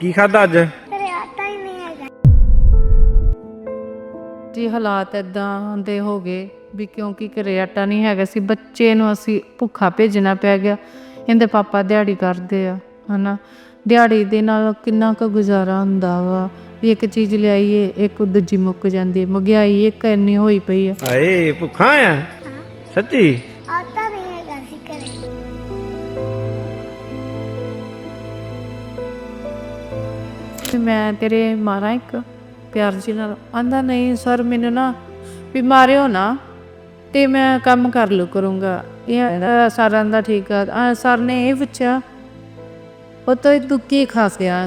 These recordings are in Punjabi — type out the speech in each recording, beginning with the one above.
ਕੀ ਖਾਦਾ ਅੱਜ? ਘਰੇ ਆਟਾ ਹੀ ਨਹੀਂ ਹੈਗਾ। ਜੀ ਹਾਲਾਤ ਇਦਾਂ ਦੇ ਹੋ ਗਏ ਵੀ ਕਿਉਂਕਿ ਘਰੇ ਆਟਾ ਨਹੀਂ ਹੈਗਾ ਸੀ ਬੱਚੇ ਨੂੰ ਅਸੀਂ ਭੁੱਖਾ ਭੇਜਣਾ ਪੈ ਗਿਆ। ਇਹਦੇ ਪਾਪਾ ਦਿਹਾੜੀ ਕਰਦੇ ਆ ਹਨਾ? ਦਿਹਾੜੀ ਦੇ ਨਾਲ ਕਿੰਨਾ ਕੁ ਗੁਜ਼ਾਰਾ ਹੁੰਦਾ ਵਾ। ਵੀ ਇੱਕ ਚੀਜ਼ ਲਿਆਈਏ ਇੱਕ ਦੂਜੀ ਮੁੱਕ ਜਾਂਦੀ ਮਹਿੰਗਾਈ ਇੱਕ ਇੰਨੀ ਹੋਈ ਪਈ ਆ। ਆਏ ਭੁੱਖਾ ਆ? ਸੱਚੀ? ਵੀ ਮੈਂ ਤੇਰੇ ਮਾਰਾਂ ਇੱਕ ਪਿਆਰ ਜੀ ਨਾਲ। ਆਂਦਾ ਨਹੀਂ ਸਰ ਮੈਨੂੰ ਨਾ ਵੀ ਮਾਰਿਓ ਨਾ ਤੇ ਮੈਂ ਕੰਮ ਕਰ ਲੂ ਕਰੂੰਗਾ। ਇਹ ਸਾਰਾਂ ਦਾ ਠੀਕ ਆ। ਸਰ ਨੇ ਇਹ ਪੁੱਛਿਆ ਉਹ ਤਾਂ ਤੂੰ ਕੀ ਖਾਸਿਆ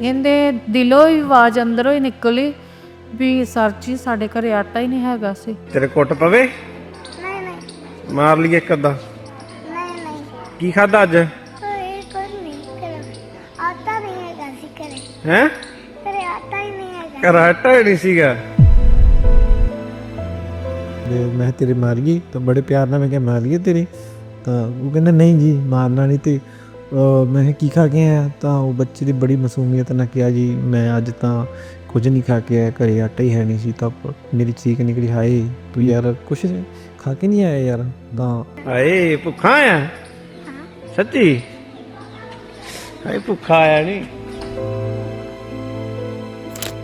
ਇਹਦੇ ਦਿਲੋਂ ਹੀ ਆਵਾਜ਼ ਅੰਦਰੋਂ ਹੀ ਨਿਕਲੀ ਵੀ ਸਰ ਜੀ ਸਾਡੇ ਘਰੇ ਆਟਾ ਹੀ ਨਹੀਂ ਹੈਗਾ ਸੀ। ਤੇਰੇ ਕੁੱਟ ਪਵੇ? ਨਹੀਂ ਨਹੀਂ। ਮਾਰ ਲਈਏ ਇੱਕ ਅੱਧਾ। ਨਹੀਂ ਨਹੀਂ। ਕੀ ਖਾਦਾ ਅੱਜ? ਹੈ? ਘਰੇ ਆਟਾ ਹੀ ਨਹੀਂ ਹੈਗਾ। ਕਰਾਟਾ ਹੀ ਨਹੀਂ ਸੀਗਾ। ਤੇ ਮੈਂ ਤੇਰੇ ਮਾਰੀਏ ਤਾਂ ਬੜੇ ਪਿਆਰ ਨਾਲ ਮੈਂ ਕਿਹਾ ਮਾਰੀਏ ਤੇਰੇ? ਤਾਂ ਉਹ ਕਹਿੰਦਾ ਨਹੀਂ ਜੀ ਮਾਰਨਾ ਨਹੀਂ ਤੇ ਮੈਂ ਕੀ ਖਾ ਕੇ ਆਇਆ? ਤਾਂ ਉਹ ਬੱਚੇ ਦੀ ਬੜੀ ਮਾਸੂਮੀਅਤ ਨਾਲ ਕਿਹਾ ਜੀ ਮੈਂ ਅੱਜ ਤਾਂ ਕੁਝ ਨਹੀਂ ਖਾ ਕੇ ਆਇਆ ਘਰੇ ਆਟਾ ਹੀ ਹੈ ਨਹੀਂ ਸੀ ਤਾਂ ਮੇਰੀ ਚੀਕ ਨਿਕਲੀ ਹਾਏ ਤੂੰ ਯਾਰ ਕੁਛ ਖਾ ਕੇ ਨਹੀਂ ਆਇਆ ਯਾਰ? ਤਾਂ ਆਏ ਭੁੱਖਾ ਆ ਸੱਚੀ? ਆਏ ਭੁੱਖਾ ਆਇਆ ਨਹੀਂ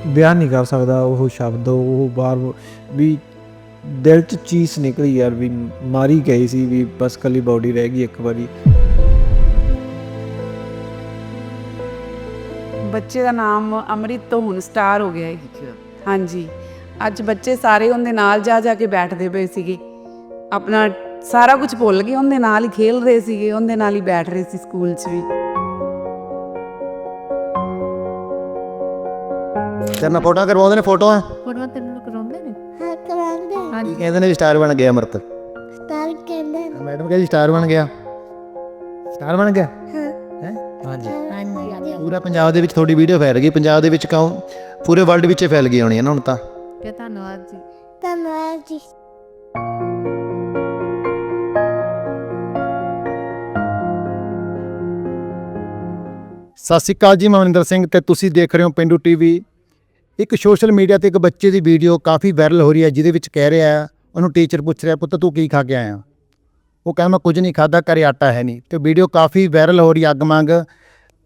ਬਿਆਨ ਨਹੀਂ ਕਰ ਸਕਦਾ ਉਹ ਸ਼ਬਦ ਉਹ ਬਾਰ ਵੀ ਦਿਲ 'ਚ ਚੀਸ ਨਿਕਲੀ ਯਾਰ ਵੀ ਮਾਰੀ ਗਈ ਸੀ ਵੀ ਬਸ ਕੱਲੀ ਬਾਡੀ ਰਹਿ ਗਈ ਇੱਕ ਵਾਰੀ। ਬੱਚੇ ਦਾ ਨਾਮ ਅੰਮ੍ਰਿਤ ਤੋਂ ਹੁਣ ਸਟਾਰ ਹੋ ਗਿਆ ਹੈ ਹਾਂਜੀ। ਅੱਜ ਬੱਚੇ ਸਾਰੇ ਉਹਦੇ ਨਾਲ ਜਾ ਜਾ ਕੇ ਬੈਠਦੇ ਪਏ ਸੀਗੇ। ਆਪਣਾ ਸਾਰਾ ਕੁਝ ਭੁੱਲ ਗਏ ਉਹਦੇ ਨਾਲ ਹੀ ਖੇਲ ਰਹੇ ਸੀਗੇ ਉਹਦੇ ਨਾਲ ਹੀ ਬੈਠ ਰਹੇ ਸੀ ਸਕੂਲ 'ਚ ਵੀ। ਤੇਰੇ ਨਾਲ ਫੋਟੋਆਂ ਕਰਵਾਉਂਦੇ ਨੇ ਫੋਟੋਆਂ? ਪੜਵਾ ਤੈਨੂੰ ਕਰਾਉਂਦੇ ਨੇ? ਹਾਂ ਕਰਾਂਦੇ ਕੀ ਕਹਿੰਦੇ ਨੇ ਵੀ ਸਟਾਰ ਬਣ ਗਿਆ ਅਮਰਤ? ਸਟਾਰ ਕਹਿੰਦੇ ਨੇ। ਮੈਡਮ ਕਹਿੰਦੀ ਸਟਾਰ ਬਣ ਗਿਆ। ਸਟਾਰ ਬਣ ਗਿਆ? ਹਾਂ। ਹੈ? ਹਾਂਜੀ। ਹਾਂਜੀ ਪੂਰਾ ਪੰਜਾਬ ਦੇ ਵਿੱਚ ਤੁਹਾਡੀ ਵੀਡੀਓ ਫੈਲ ਗਈ। ਪੰਜਾਬ ਦੇ ਵਿੱਚ ਕਹੂੰ ਪੂਰੇ ਵਰਲਡ ਵਿੱਚ ਫੈਲ ਗਈ ਹੋਣੀ ਹੈ ਨਾ ਹੁਣ ਤਾਂ। ਕਿ ਧੰਨਵਾਦ ਜੀ। ਧੰਨਵਾਦ ਜੀ। ਸਤਿ ਸ਼੍ਰੀ ਅਕਾਲ ਜੀ ਮਨਿੰਦਰ ਸਿੰਘ ਤੇ ਤੁਸੀਂ ਦੇਖ ਰਹੇ ਹੋ ਪਿੰਡੂ ਟੀਵੀ। ਇੱਕ ਸੋਸ਼ਲ ਮੀਡੀਆ ਤੇ ਇੱਕ ਬੱਚੇ ਦੀ ਵੀਡੀਓ ਕਾਫੀ ਵਾਇਰਲ ਹੋ ਰਹੀ ਹੈ, ਜਿਹਦੇ ਵਿੱਚ ਕਹਿ ਰਿਹਾ ਉਹਨੂੰ ਟੀਚਰ ਪੁੱਛ ਰਿਹਾ, ਪੁੱਤ, ਤੂੰ ਕੀ ਖਾ ਕੇ ਆਇਆ? ਉਹ ਕਹਿੰਦਾ, ਮੈਂ ਕੁਝ ਨਹੀਂ ਖਾਦਾ ਘਰੇ ਆਟਾ ਹੈ ਨਹੀਂ। ਤੇ ਵੀਡੀਓ ਕਾਫੀ ਵਾਇਰਲ ਹੋ ਰਹੀ ਹੈ ਅੱਗ ਮੰਗ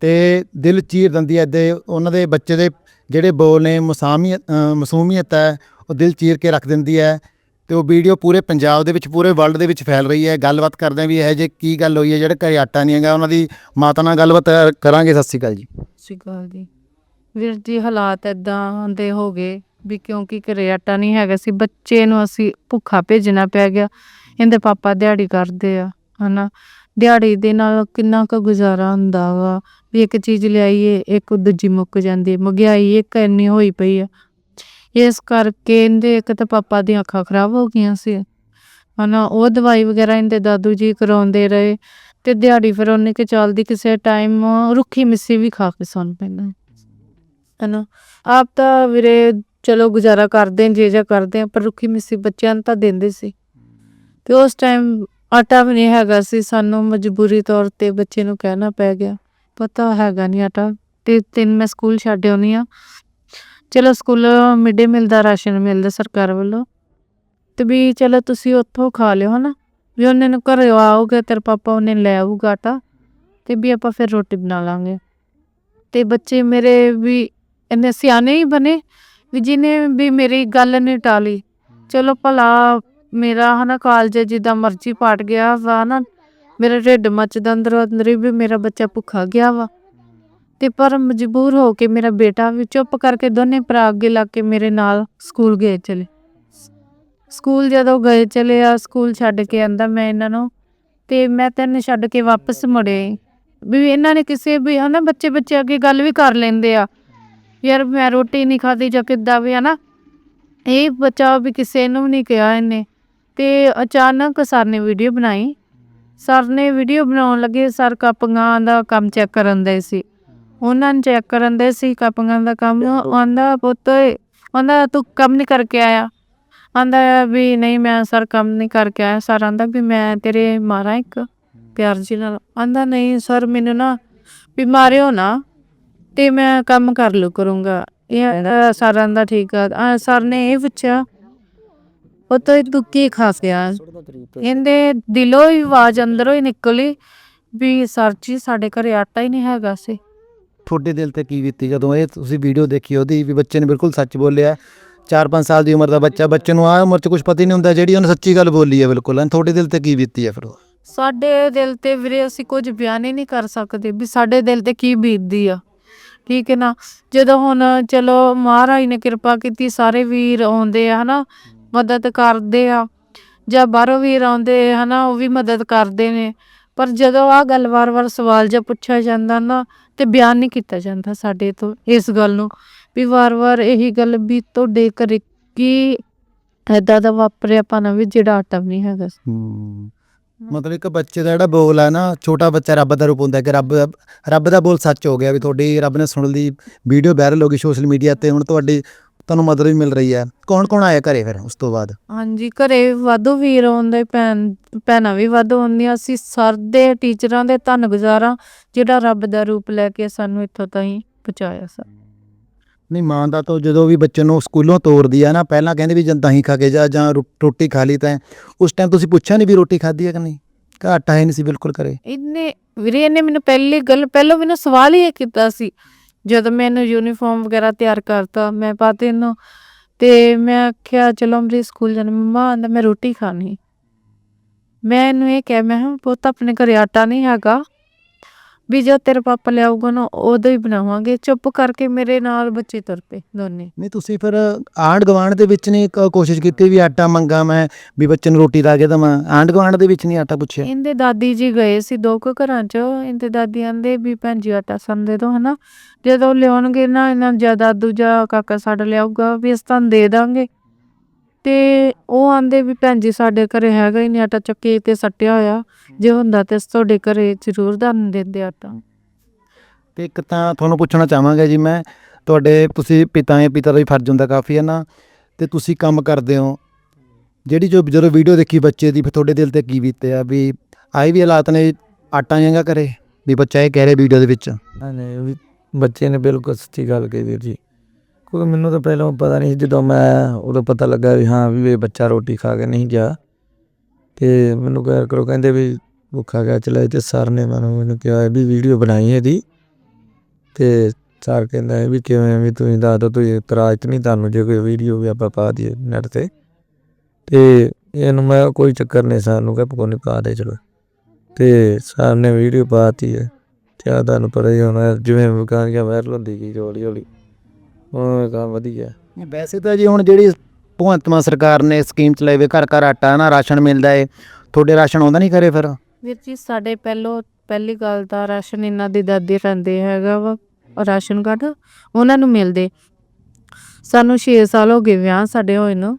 ਤੇ ਦਿਲ ਚੀਰ ਦਿੰਦੀ ਹੈ, ਦੇ ਉਹਨਾਂ ਦੇ ਬੱਚੇ ਦੇ ਜਿਹੜੇ ਬੋਲ ਨੇ ਮਸਾਮੀਅਤ ਮਸੂਮੀਅਤ ਹੈ, ਉਹ ਦਿਲ ਚੀਰ ਕੇ ਰੱਖ ਦਿੰਦੀ ਹੈ ਤੇ ਉਹ ਵੀਡੀਓ ਪੂਰੇ ਪੰਜਾਬ ਦੇ ਵਿੱਚ, ਪੂਰੇ ਵਰਲਡ ਦੇ ਵਿੱਚ ਫੈਲ ਰਹੀ ਹੈ। ਗੱਲਬਾਤ ਕਰਦੇ ਵੀ ਇਹ ਜੇ ਕੀ ਗੱਲ ਹੋਈ ਹੈ, ਜਿਹੜਾ ਘਰੇ ਆਟਾ ਨਹੀਂ ਹੈਗਾ, ਉਹਨਾਂ ਦੀ ਮਾਤਾ ਨਾਲ ਗੱਲਬਾਤ ਕਰਾਂਗੇ। ਸਤਿ ਸ਼੍ਰੀ ਅਕਾਲ ਜੀ। ਸਤਿ ਸ਼੍ਰੀ ਅਕਾਲ ਜੀ। ਵੀਰ ਜੀ, ਹਾਲਾਤ ਇਦਾਂ ਦੇ ਹੋ ਗਏ ਵੀ ਕਿਉਂਕਿ ਘਰੇ ਆਟਾ ਨਹੀਂ ਹੈਗਾ ਸੀ, ਬੱਚੇ ਨੂੰ ਅਸੀਂ ਭੁੱਖਾ ਭੇਜਣਾ ਪੈ ਗਿਆ। ਇਹਦੇ ਪਾਪਾ ਦਿਹਾੜੀ ਕਰਦੇ ਆ, ਹਨਾ? ਦਿਹਾੜੀ ਦੇ ਨਾਲ ਕਿੰਨਾ ਕੁ ਗੁਜ਼ਾਰਾ ਹੁੰਦਾ ਵਾ, ਵੀ ਇੱਕ ਚੀਜ਼ ਲਿਆਈਏ, ਇੱਕ ਦੂਜੀ ਮੁੱਕ ਜਾਂਦੀ ਮਹਿੰਗਾਈ ਇੱਕ ਇੰਨੀ ਹੋਈ ਪਈ ਆ। ਇਸ ਕਰਕੇ ਇਹਦੇ ਇੱਕ ਤਾਂ ਪਾਪਾ ਦੀਆਂ ਅੱਖਾਂ ਖਰਾਬ ਹੋ ਗਈਆਂ ਸੀ, ਹਨਾ? ਉਹ ਦਵਾਈ ਵਗੈਰਾ ਇਹਦੇ ਦਾਦੂ ਜੀ ਕਰਾਉਂਦੇ ਰਹੇ, ਤੇ ਦਿਹਾੜੀ ਫਿਰ ਉਹਨੇ ਕਿ ਚੱਲਦੀ ਕਿਸੇ ਟਾਈਮ ਰੁੱਖੀ ਮਿੱਸੀ ਵੀ ਖਾ ਕੇ ਸੌਣ ਪੈਂਦਾ। ਹਨਾ? ਆਪ ਤਾਂ ਵੀਰੇ ਚਲੋ ਗੁਜ਼ਾਰਾ ਕਰਦੇ ਜੇ ਜਾ ਕਰਦੇ ਆ, ਪਰ ਰੁੱਖੀ ਮਿੱਸੀ ਬੱਚਿਆਂ ਨੂੰ ਤਾਂ ਦਿੰਦੇ ਸੀ। ਤੇ ਉਸ ਟਾਈਮ ਆਟਾ ਵੀ ਨਹੀਂ ਹੈਗਾ ਸੀ, ਸਾਨੂੰ ਮਜਬੂਰੀ ਤੌਰ ਤੇ ਬੱਚੇ ਨੂੰ ਕਹਿਣਾ ਪੈ ਗਿਆ। ਪਤਾ ਹੈਗਾ ਨਹੀਂ ਆਟਾ, ਤੇ ਤਿੰਨ ਮੈਂ ਸਕੂਲ ਛੱਡ ਆਉਣੀ ਆ ਚਲੋ ਸਕੂਲ ਮਿਡੇ ਮਿਲ ਦਾ ਰਾਸ਼ਨ ਮਿਲਦਾ ਸਰਕਾਰ ਵੱਲੋਂ। ਤੇ ਵੀ ਚਲੋ ਤੁਸੀਂ ਉੱਥੋਂ ਖਾ ਲਿਓ, ਹਨਾ? ਵੀ ਉਹਨੇ ਨੂੰ ਘਰੇ ਆਉਗੇ ਤੇਰੇ ਪਾਪਾ ਉਹਨੇ ਲੈ ਆਊਗਾ ਆਟਾ, ਤੇ ਵੀ ਆਪਾਂ ਫਿਰ ਰੋਟੀ ਬਣਾ ਲਾਂਗੇ। ਤੇ ਬੱਚੇ ਮੇਰੇ ਵੀ ਇੰਨੇ ਸਿਆਣੇ ਹੀ ਬਣੇ ਵੀ ਜਿਹਨੇ ਵੀ ਮੇਰੀ ਗੱਲ ਨਹੀਂ ਟਾਲੀ। ਚਲੋ ਭਲਾ ਮੇਰਾ ਹਨਾ ਕਾਲਜ ਜਿੱਦਾਂ ਮਰਜ਼ੀ ਪਾਟ ਗਿਆ ਵਾ ਨਾ ਮੇਰਾ ਢਿੱਡ ਮੱਚਦਾ ਅੰਦਰੋਂ ਅੰਦਰ ਹੀ ਵੀ ਮੇਰਾ ਬੱਚਾ ਭੁੱਖਾ ਗਿਆ ਵਾ। ਤੇ ਪਰ ਮਜਬੂਰ ਹੋ ਕੇ ਮੇਰਾ ਬੇਟਾ ਵੀ ਚੁੱਪ ਕਰਕੇ ਦੋਨੇ ਭਰਾ ਅੱਗੇ ਲੱਗ ਕੇ ਮੇਰੇ ਨਾਲ ਸਕੂਲ ਗਏ ਚਲੇ। ਸਕੂਲ ਜਦੋਂ ਗਏ ਚਲੇ ਆ ਸਕੂਲ ਛੱਡ ਕੇ ਆਂਦਾ ਮੈਂ ਇਹਨਾਂ ਨੂੰ ਤੇ ਮੈਂ ਤੈਨੂੰ ਛੱਡ ਕੇ ਵਾਪਸ ਮੁੜੇ। ਵੀ ਇਹਨਾਂ ਨੇ ਕਿਸੇ ਵੀ ਹਨਾ ਬੱਚੇ ਬੱਚੇ ਅੱਗੇ ਗੱਲ ਵੀ ਕਰ ਲੈਂਦੇ ਆ। ਯਾਰ ਮੈਂ ਰੋਟੀ ਨਹੀਂ ਖਾਦੀ ਜਾਂ ਕਿੱਦਾਂ ਵੀ, ਹਨਾ? ਇਹ ਬੱਚਾ ਵੀ ਕਿਸੇ ਨੂੰ ਵੀ ਨਹੀਂ ਕਿਹਾ ਇਹਨੇ। ਤੇ ਅਚਾਨਕ ਸਰ ਨੇ ਵੀਡੀਓ ਬਣਾਈ। ਸਰ ਨੇ ਵੀਡੀਓ ਬਣਾਉਣ ਲੱਗੇ, ਸਰ ਕਾਪੀਆਂ ਦਾ ਕੰਮ ਚੈੱਕ ਕਰਨ ਦੇ ਸੀ। ਉਹਨਾਂ ਨੂੰ ਚੈੱਕ ਕਰਨ ਦੇ ਸੀ ਕਾਪੀਆਂ ਦਾ ਕੰਮ। ਆਂਦਾ, ਪੁੱਤ, ਆਂਦਾ, ਤੂੰ ਕੰਮ ਨਹੀਂ ਕਰਕੇ ਆਇਆ। ਆਂਦਾ, ਵੀ ਨਹੀਂ, ਮੈਂ ਸਰ ਕੰਮ ਨਹੀਂ ਕਰਕੇ ਆਇਆ। ਸਰ ਆਂਦਾ ਵੀ, ਮੈਂ ਤੇਰੇ ਮਾਰਾਂ ਇੱਕ ਪਿਆਰ ਜੀ ਨਾਲ। ਆਂਦਾ, ਨਹੀਂ, ਸਰ ਮੈਨੂੰ ਨਾ, ਵੀ ਮਾਰਿਓ ਨਾ। ਤੇ ਮੈਂ ਕੰਮ ਕਰ ਲੂ ਕਰੂੰਗਾ। ਇਹ ਅ, ਸਾਰਿਆਂ ਦਾ ਠੀਕ ਆ। ਸਰ ਨੇ ਇਹ ਪੁੱਛਿਆ ਉਹ ਤਾਂ ਤੂੰ ਕੀ ਖਾਸਿਆ ਇਹਦੇ ਦਿਲੋਂ ਹੀ ਆਵਾਜ਼ ਅੰਦਰੋਂ ਹੀ ਨਿਕਲੀ ਵੀ ਸਰ ਜੀ ਸਾਡੇ ਘਰੇ ਆਟਾ ਹੀ ਨਹੀਂ ਹੈਗਾ ਸੀ। ਤੁਹਾਡੇ ਦਿਲ ਤੇ ਕੀ ਬੀਤੀ? ਜਦੋਂ ਇਹ ਤੁਸੀਂ ਵੀਡੀਓ ਦੇਖੀ ਉਹਦੀ ਵੀ ਬੱਚੇ ਨੇ ਬਿਲਕੁਲ ਸੱਚ ਬੋਲਿਆ। 4-5 ਸਾਲ ਦੀ ਉਮਰ ਦਾ ਬੱਚਾ ਬੱਚੇ ਨੂੰ ਆ ਉਮਰ 'ਚ ਕੁਝ ਪਤਾ ਹੀ ਨਹੀਂ ਹੁੰਦਾ ਜਿਹੜੀ ਉਹਨੇ ਸੱਚੀ ਗੱਲ ਬੋਲੀ ਹੈ ਬਿਲਕੁਲ। ਐਂ ਤੁਹਾਡੇ ਦਿਲ ਤੇ ਕੀ ਬੀਤੀ ਹੈ ਫਿਰ? ਸਾਡੇ ਦਿਲ ਤੇ ਵੀਰੇ ਅਸੀਂ ਕੁਝ ਬਿਆਨ ਹੀ ਨਹੀਂ ਕਰ ਸਕਦੇ ਵੀ ਸਾਡੇ ਦਿਲ ਤੇ ਕੀ ਬੀਤਦੀ ਆ। ਠੀਕ ਹੈ ਨਾ? ਜਦੋਂ ਹੁਣ ਚਲੋ ਮਹਾਰਾਜ ਨੇ ਕਿਰਪਾ ਕੀਤੀ ਸਾਰੇ ਵੀਰ ਆਉਂਦੇ ਆ ਹਨਾ? ਮਦਦ ਕਰਦੇ ਆ। ਜਾਂ ਬਾਹਰੋਂ ਵੀਰ ਆਉਂਦੇ ਹਨਾ? ਉਹ ਵੀ ਮਦਦ ਕਰਦੇ ਨੇ। ਪਰ ਜਦੋਂ ਆ ਗੱਲ ਵਾਰ-ਵਾਰ ਸਵਾਲ ਜਾਂ ਪੁੱਛਿਆ ਜਾਂਦਾ ਨਾ ਤੇ ਬਿਆਨ ਨਹੀਂ ਕੀਤਾ ਜਾਂਦਾ ਸਾਡੇ ਤੋਂ ਇਸ ਗੱਲ ਨੂੰ। ਵੀ ਵਾਰ-ਵਾਰ ਇਹੀ ਗੱਲ ਵੀ ਤੁਹਾਡੇ ਘਰੇ ਕੀ ਐਦਾਂ ਦਾ ਵਾਪਰਿਆ ਪਾਣਾ ਵੀ ਜਿਹੜਾ ਆਟਾ ਵੀ ਨਹੀਂ ਹੈਗਾ। ਮਤਲਬ ਇੱਕ ਬੱਚੇ ਦਾ ਜਿਹੜਾ ਬੋਲ ਹੈ ਨਾ, ਛੋਟਾ ਬੱਚਾ ਰੱਬ ਦਾ ਰੂਪ ਹੁੰਦਾ ਕਿ ਰੱਬ ਰੱਬ ਦਾ ਬੋਲ ਸੱਚ ਹੋ ਗਿਆ ਵੀ ਤੁਹਾਡੀ ਰੱਬ ਨੇ ਸੁਣ ਲਈ ਵੀਡੀਓ ਵਾਇਰਲ ਹੋ ਗਈ ਸੋਸ਼ਲ ਮੀਡੀਆ ਤੇ, ਹੁਣ ਤੁਹਾਡੀ ਤੁਹਾਨੂੰ ਮਦਦ ਵੀ ਮਿਲ ਰਹੀ ਹੈ। ਕੌਣ ਕੌਣ ਆਇਆ ਘਰੇ ਫਿਰ ਉਸ ਤੋਂ ਬਾਅਦ? ਹਾਂਜੀ, ਘਰੇ ਵਾਧੂ ਵੀਰ ਆਉਂਦੇ ਭੈਣ, ਭੈਣਾਂ ਵੀ ਵਾਧੂ ਆਉਂਦੀਆਂ ਅਸੀਂ ਸਰ ਦੇ ਟੀਚਰਾਂ ਦੇ ਧੰਨਗੁਜ਼ਾਰ ਜਿਹੜਾ ਰੱਬ ਦਾ ਰੂਪ ਲੈ ਕੇ ਸਾਨੂੰ ਇੱਥੋਂ ਤਾਈਂ ਪਹੁੰਚਾਇਆ ਸਰ। ਨਹੀਂ, ਮਾਂ ਦਾ ਤਾਂ ਜਦੋਂ ਵੀ ਬੱਚੇ ਨੂੰ ਸਕੂਲੋਂ ਤੋਰਦੀ ਆ ਨਾ, ਪਹਿਲਾਂ ਕਹਿੰਦੇ ਵੀ ਜਾਂ ਦਹੀਂ ਖਾ ਕੇ ਜਾ ਜਾਂ ਰੋ- ਰੋਟੀ ਖਾ ਲਈ ਤਾਂ, ਉਸ ਟਾਈਮ ਤੁਸੀਂ ਪੁੱਛਿਆ ਨਹੀਂ ਵੀ ਰੋਟੀ ਖਾਧੀ ਹੈ ਕਿ ਨਹੀਂ? ਕਿ ਆਟਾ ਹੈ ਨਹੀਂ ਸੀ ਬਿਲਕੁਲ ਘਰੇ। ਇਹਨੇ ਵੀਰੇ ਇਹਨੇ ਮੈਨੂੰ ਪਹਿਲੀ ਗੱਲ, ਪਹਿਲਾਂ ਮੈਨੂੰ ਸਵਾਲ ਹੀ ਇਹ ਕੀਤਾ ਸੀ। ਜਦੋਂ ਮੈਂ ਇਹਨੂੰ ਯੂਨੀਫਾਰਮ ਵਗੈਰਾ ਤਿਆਰ ਕਰਤਾ, ਮੈਂ ਪਾਤੇ ਇਹਨੂੰ, ਤੇ ਮੈਂ ਆਖਿਆ, ਚਲੋ ਮੇਰੇ ਸਕੂਲ ਜਾਣਾ। ਮੰਮਾ ਆਂਦਾ ਮੈਂ ਰੋਟੀ ਖਾਣੀ। ਮੈਂ ਇਹਨੂੰ ਇਹ ਕਿਹਾ, ਮੈਂ ਕਿਹਾ, ਪੁੱਤ ਆਪਣੇ ਘਰੇ ਆਟਾ ਨਹੀਂ ਹੈਗਾ। ਵੀ ਜਦ ਤੇਰਾ ਪਾਪਾ ਲਿਆਊਗਾ ਨਾ ਉਦੋਂ ਹੀ ਬਣਾਵਾਂਗੇ। ਚੁੱਪ ਕਰਕੇ ਮੇਰੇ ਨਾਲ ਬੱਚੇ ਤੁਰ ਪਏ ਦੋਨੇ। ਨਹੀਂ ਤੁਸੀਂ ਫਿਰ ਆਂਢ ਗਵਾਂਢ ਦੇ ਵਿੱਚ ਨਹੀਂ ਕ- ਕੋਸ਼ਿਸ਼ ਕੀਤੀ ਵੀ ਆਟਾ ਮੰਗਾ ਮੈਂ ਵੀ ਬੱਚੇ ਨੂੰ ਰੋਟੀ ਲਾ ਕੇ ਦੇਵਾਂ? ਆਂਢ ਗਵਾਂਢ ਦੇ ਵਿੱਚ ਨਹੀਂ ਆਟਾ ਪੁੱਛਿਆ? ਇਹਦੇ ਦਾਦੀ ਜੀ ਗਏ ਸੀ ਦੋ ਕੁ ਘਰਾਂ ਚ। ਇਹਦੇ ਦਾਦੀ ਆਂਦੇ ਵੀ ਭੈਣ ਜੀ ਆਟਾ ਸਾਨੂੰ ਦੇ ਦੋ ਹਨਾ? ਜਦੋਂ ਲਿਆਉਣਗੇ ਨਾ ਇਹਨਾਂ ਜਾਂ ਦਾਦੂ ਜਾਂ ਕਾਕਾ ਸਾਡਾ ਲਿਆਊਗਾ ਵੀ ਅਸੀਂ ਤੁਹਾਨੂੰ ਦੇ ਦਾਂਗੇ। ਤੇ ਉਹ ਆਂਦੇ ਵੀ ਭੈਣ ਜੀ ਸਾਡੇ ਘਰੇ ਹੈਗਾ ਹੀ ਨਹੀਂ ਆਟਾ ਚੱਕੇ ਤੇ ਸੱਟਿਆ ਹੋਇਆ। ਜੇ ਹੁੰਦਾ ਤੇ ਤੁਹਾਡੇ ਘਰੇ ਜ਼ਰੂਰ ਤੁਹਾਨੂੰ ਦਿੰਦੇ ਆਟਾ। ਤੇ ਇੱਕ ਤਾਂ ਤੁਹਾਨੂੰ ਪੁੱਛਣਾ ਚਾਹਾਂਗਾ ਜੀ ਮੈਂ ਤੁਹਾਡੇ ਤੁਸੀਂ ਪਿਤਾ ਹੈ ਪਿਤਾ ਦਾ ਵੀ ਫਰਜ਼ ਹੁੰਦਾ ਕਾਫੀ ਹੈ ਨਾ ਤੇ ਤੁਸੀਂ ਕੰਮ ਕਰਦੇ ਹੋ। ਜਿਹੜੀ ਜੋ ਜਦੋਂ ਵੀਡੀਓ ਦੇਖੀ ਬੱਚੇ ਦੀ ਫਿਰ ਤੁਹਾਡੇ ਦਿਲ ਤੇ ਕੀ ਬੀਤੇ ਆ? ਵੀ ਆਏ ਵੀ ਹਾਲਾਤ ਨੇ ਆਟਾ ਜਾਂਗਾ ਕਰੇ ਵੀ ਬੱਚਾ ਇਹ ਕਹਿ ਰਿਹਾ ਵੀਡੀਓ ਦੇ ਵਿੱਚ। ਨਹੀਂ ਵੀ ਬੱਚੇ ਨੇ ਬਿਲਕੁਲ ਸੱਚੀ ਗੱਲ ਕਹੀ ਵੀਰ ਜੀ। ਕਿਉਂਕਿ ਮੈਨੂੰ ਤਾਂ ਪਹਿਲਾਂ ਪਤਾ ਨਹੀਂ ਸੀ, ਜਦੋਂ ਮੈਂ ਉਦੋਂ ਪਤਾ ਲੱਗਾ ਵੀ ਹਾਂ ਵੀ ਇਹ ਬੱਚਾ ਰੋਟੀ ਖਾ ਕੇ ਨਹੀਂ ਗਿਆ ਤੇ ਮੈਨੂੰ ਕਹਿ ਕਰੋ ਕਹਿੰਦੇ ਵੀ ਭੁੱਖਾ ਗਿਆ ਚਲਾ ਤੇ ਸਰ ਨੇ ਮੈਨੂੰ ਮੈਨੂੰ ਕਿਹਾ ਵੀ ਵੀਡੀਓ ਬਣਾਈ ਹੈ ਇਹਦੀ ਤੇ ਸਰ ਕਹਿੰਦਾ ਵੀ ਕਿਵੇਂ ਵੀ ਤੁਸੀਂ ਦੱਸ ਦਿਓ ਤੁਸੀਂ ਇਤਰਾਜ਼ ਨਹੀਂ ਤੁਹਾਨੂੰ ਜੇ ਕੋਈ ਵੀਡੀਓ ਵੀ ਆਪਾਂ ਪਾ ਦਈਏ ਨੈਟ ਤੇ। ਤੇ ਇਹਨੂੰ ਮੈਂ ਕੋਈ ਚੱਕਰ ਨਹੀਂ ਸਾਨੂੰ ਕਿ ਕੋਈ ਨਹੀਂ ਪਾ ਦੇ ਚਲੋ। ਤੇ ਸਰ ਨੇ ਵੀਡੀਓ ਪਾਤੀ ਹੈ ਤੇ ਆਹ ਤੁਹਾਨੂੰ ਪਤਾ ਹੀ ਹੋਣਾ ਜਿਵੇਂ ਮਕਾਨੀਆਂ ਵਾਇਰਲ ਹੁੰਦੀ ਗਈ ਹੌਲੀ ਹੌਲੀ ਉਹ ਕੰਮ ਵਧੀਆ। ਵੈਸੇ ਤਾਂ ਜੀ ਹੁਣ ਜਿਹੜੀ ਭਗਵੰਤ ਮਾਨ ਸਰਕਾਰ ਨੇ ਸਕੀਮ ਚਲਾਈ ਵੇ ਘਰ ਘਰ ਆਟਾ ਨਾ ਰਾਸ਼ਨ ਮਿਲਦਾ ਏ ਤੁਹਾਡੇ ਰਾਸ਼ਨ ਆਉਂਦਾ ਨਹੀਂ ਘਰੇ ਫਿਰ? ਵੀਰ ਜੀ ਸਾਡੇ ਪਹਿਲੋ ਪਹਿਲੀ ਗੱਲ ਤਾਂ ਰਾਸ਼ਨ ਇਹਨਾਂ ਦੀ ਦਾਦੀ ਰਹਿੰਦੇ ਹੈਗਾ ਵਾ ਰਾਸ਼ਨ ਕਾਰਡ ਉਹਨਾਂ ਨੂੰ ਮਿਲਦੇ। ਸਾਨੂੰ 6 ਸਾਲ ਹੋ ਗਏ ਵਿਆਹ ਸਾਡੇ ਹੋਏ ਨੂੰ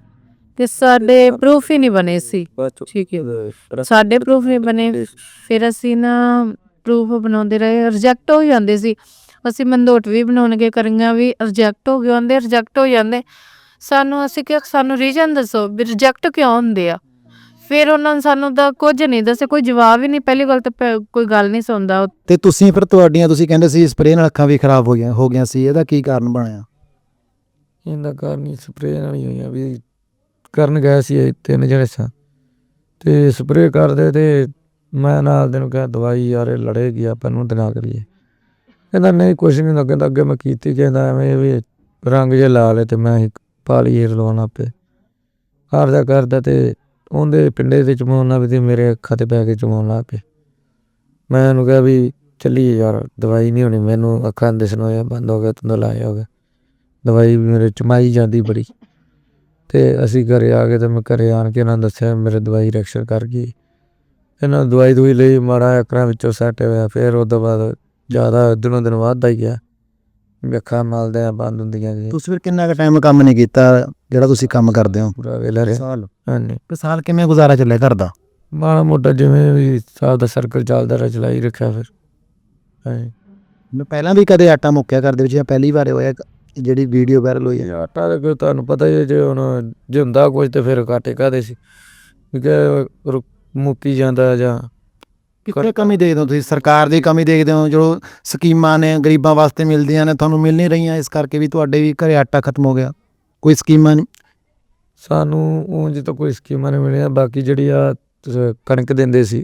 ਤੇ ਸਾਡੇ ਪ੍ਰੂਫ ਹੀ ਨਹੀਂ ਬਣੇ ਸੀ। ਠੀਕ ਹੈ। ਸਾਡੇ ਪ੍ਰੂਫ ਨਹੀਂ ਬਣੇ ਫਿਰ ਅਸੀਂ ਨਾ ਪ੍ਰੂਫ ਬਣਾਉਂਦੇ ਰਹੇ ਰਿਜੈਕਟ ਹੋ ਜਾਂਦੇ ਸੀ। ਅਸੀਂ ਮੰਦੋਟ ਵੀ ਬਣਾਉਣਗੇ ਕਰੀਆਂ ਵੀ ਰਿਜੈਕਟ ਹੋ ਗਏ ਹੁੰਦੇ ਰਿਜੈਕਟ ਹੋ ਜਾਂਦੇ। ਸਾਨੂੰ ਅਸੀਂ ਕਿ ਸਾਨੂੰ ਰੀਜਨ ਦੱਸੋ ਵੀ ਰਿਜੈਕਟ ਕਿਉਂ ਹੁੰਦੇ ਆ? ਫਿਰ ਉਹਨਾਂ ਨੇ ਸਾਨੂੰ ਤਾਂ ਕੁਝ ਨਹੀਂ ਦੱਸਿਆ ਕੋਈ ਜਵਾਬ ਹੀ ਨਹੀਂ। ਪਹਿਲੀ ਗੱਲ ਤਾਂ ਕੋਈ ਗੱਲ ਨਹੀਂ ਸੁਣਦਾ। ਤੇ ਤੁਸੀਂ ਫਿਰ ਤੁਹਾਡੀਆਂ ਤੁਸੀਂ ਕਹਿੰਦੇ ਸੀ ਸਪਰੇਅ ਨਾਲ ਅੱਖਾਂ ਵੀ ਖਰਾਬ ਹੋ ਗਈਆਂ ਹੋ ਗਈਆਂ ਸੀ ਇਹਦਾ ਕੀ ਕਾਰਨ ਬਣਿਆ? ਇਹਦਾ ਕਾਰਨ ਸਪਰੇਅ ਨਾਲ ਹੀ ਹੋਈਆਂ ਵੀ ਕਰਨ ਗਏ ਸੀ ਇਹ ਤਿੰਨ ਜਣੇ ਸਾਂ। ਤੇ ਸਪਰੇਅ ਕਰਦੇ ਤੇ ਮੈਂ ਨਾਲ ਦੇ ਨੂੰ ਕਿਹਾ ਦਵਾਈ ਯਾਰ ਇਹ ਲੜੇਗੀ ਆਪਾਂ ਨੂੰ ਤੇ ਨਾ ਕਰੀਏ। ਕਹਿੰਦਾ, ਨਹੀਂ, ਕੁਛ ਨਹੀਂ ਹੁੰਦਾ। ਕਹਿੰਦਾ, ਅੱਗੇ ਮੈਂ ਕੀਤੀ। ਕਹਿੰਦਾ, ਐਵੇਂ ਵੀ ਰੰਗ ਜੇ ਲਾ ਲੇ ਤੇ ਮੈਂ ਹੀ ਪਾਲੀ ਹੀਰ ਲਵਾਉਣਾ ਪਏ ਕਰਦਾ ਕਰਦਾ ਤੇ ਉਹਦੇ ਪਿੰਡੇ ਦੇ ਚਮਾਉਣਾ ਵੀ ਤੇ ਮੇਰੇ ਅੱਖਾਂ ਤੇ ਪੈ ਕੇ ਚਮਾਉਣ ਲੱਗ ਪਏ ਮੈਂ ਉਹਨੂੰ ਕਿਹਾ ਵੀ, ਚੱਲੀਏ ਯਾਰ, ਦਵਾਈ ਨਹੀਂ ਹੋਣੀ। ਮੈਨੂੰ ਅੱਖਾਂ ਦਿਸਣ ਹੋਇਆ ਬੰਦ ਹੋ ਗਿਆ ਤੁੰਦ ਲਾਇਆ ਹੋ ਗਿਆ ਦਵਾਈ ਵੀ ਮੇਰੇ ਚਮਾਈ ਜਾਂਦੀ ਬੜੀ। ਤੇ ਅਸੀਂ ਘਰੇ ਆ ਗਏ ਤੇ ਮੈਂ ਘਰੇ ਆਣ ਕੇ ਇਹਨਾਂ ਨੂੰ ਦੱਸਿਆ, ਮੇਰੇ ਦਵਾਈ ਰਿਐਕਸ਼ਨ ਕਰ ਗਈ। ਇਹਨਾਂ ਦਵਾਈ ਦੂਈ ਲਈ ਮਾੜਾ ਅੱਖਾਂ ਵਿੱਚੋਂ ਸੈੱਟ ਹੋਇਆ। ਫਿਰ ਉਹ ਤੋਂ ਬਾਅਦ ਜ਼ਿਆਦਾ ਦਿਨੋਂ ਦਿਨ ਵੱਧਦਾ ਹੀ ਗਿਆ। ਵੀ ਅੱਖਾਂ ਮਲਦੇ ਆ ਬੰਦ ਹੁੰਦੀਆਂ ਜੀ ਤੁਸੀਂ ਫਿਰ ਕਿੰਨਾ ਕੁ ਟਾਈਮ ਕੰਮ ਨਹੀਂ ਕੀਤਾ? ਜਿਹੜਾ ਤੁਸੀਂ ਕੰਮ ਕਰਦੇ ਹੋ। ਪੂਰਾ ਵੇਲਾ ਰਿਹਾ। ਸਾਲ। ਹਾਂਜੀ। ਤੇ ਸਾਲ ਕਿਵੇਂ ਗੁਜ਼ਾਰਾ ਚੱਲਿਆ ਘਰ ਦਾ? ਮਾੜਾ ਮੋਟਾ ਜਿਵੇਂ ਵੀ ਸਾਹ ਦਾ ਸਰਕਲ ਚੱਲਦਾ ਰਿਹਾ ਚਲਾਈ ਰੱਖਿਆ ਫਿਰ। ਹਾਂਜੀ। ਮੈਂ ਪਹਿਲਾਂ ਵੀ ਕਦੇ ਆਟਾ ਮੁੱਕਿਆ ਘਰ ਦੇ ਵਿੱਚ ਜਾਂ ਪਹਿਲੀ ਵਾਰ ਹੋਇਆ ਜਿਹੜੀ ਵੀਡੀਓ ਵਾਇਰਲ ਹੋਈ ਹੈ? ਆਟਾ ਤਾਂ ਕੋਈ ਤੁਹਾਨੂੰ ਪਤਾ ਹੀ ਹੈ ਜੇ ਹੁਣ ਜੇ ਹੁੰਦਾ ਕੁਝ ਤੇ ਫਿਰ ਘਾਟੇ ਕਾਦੇ ਸੀ? ਰੁ- ਮੁੱਕੀ ਜਾਂਦਾ ਜਾਂ ਕਿੱਥੇ ਕਮੀ ਦੇਖਦੇ ਹੋ ਤੁਸੀਂ? ਸਰਕਾਰ ਦੀ ਕਮੀ ਦੇਖਦੇ ਹੋ? ਜੋ ਸਕੀਮਾਂ ਨੇ ਗਰੀਬਾਂ ਵਾਸਤੇ ਮਿਲਦੀਆਂ ਨੇ ਤੁਹਾਨੂੰ ਮਿਲ ਨਹੀਂ ਰਹੀਆਂ ਇਸ ਕਰਕੇ ਵੀ ਤੁਹਾਡੇ ਵੀ ਘਰੇ ਆਟਾ ਖਤਮ ਹੋ ਗਿਆ। ਕੋਈ ਸਕੀਮਾਂ ਨਹੀਂ? ਸਾਨੂੰ ਉਂਝ ਤਾਂ ਕੋਈ ਸਕੀਮਾਂ ਨਹੀਂ ਮਿਲੀਆਂ ਬਾਕੀ ਜਿਹੜੀ ਆ ਕਣਕ ਦਿੰਦੇ ਸੀ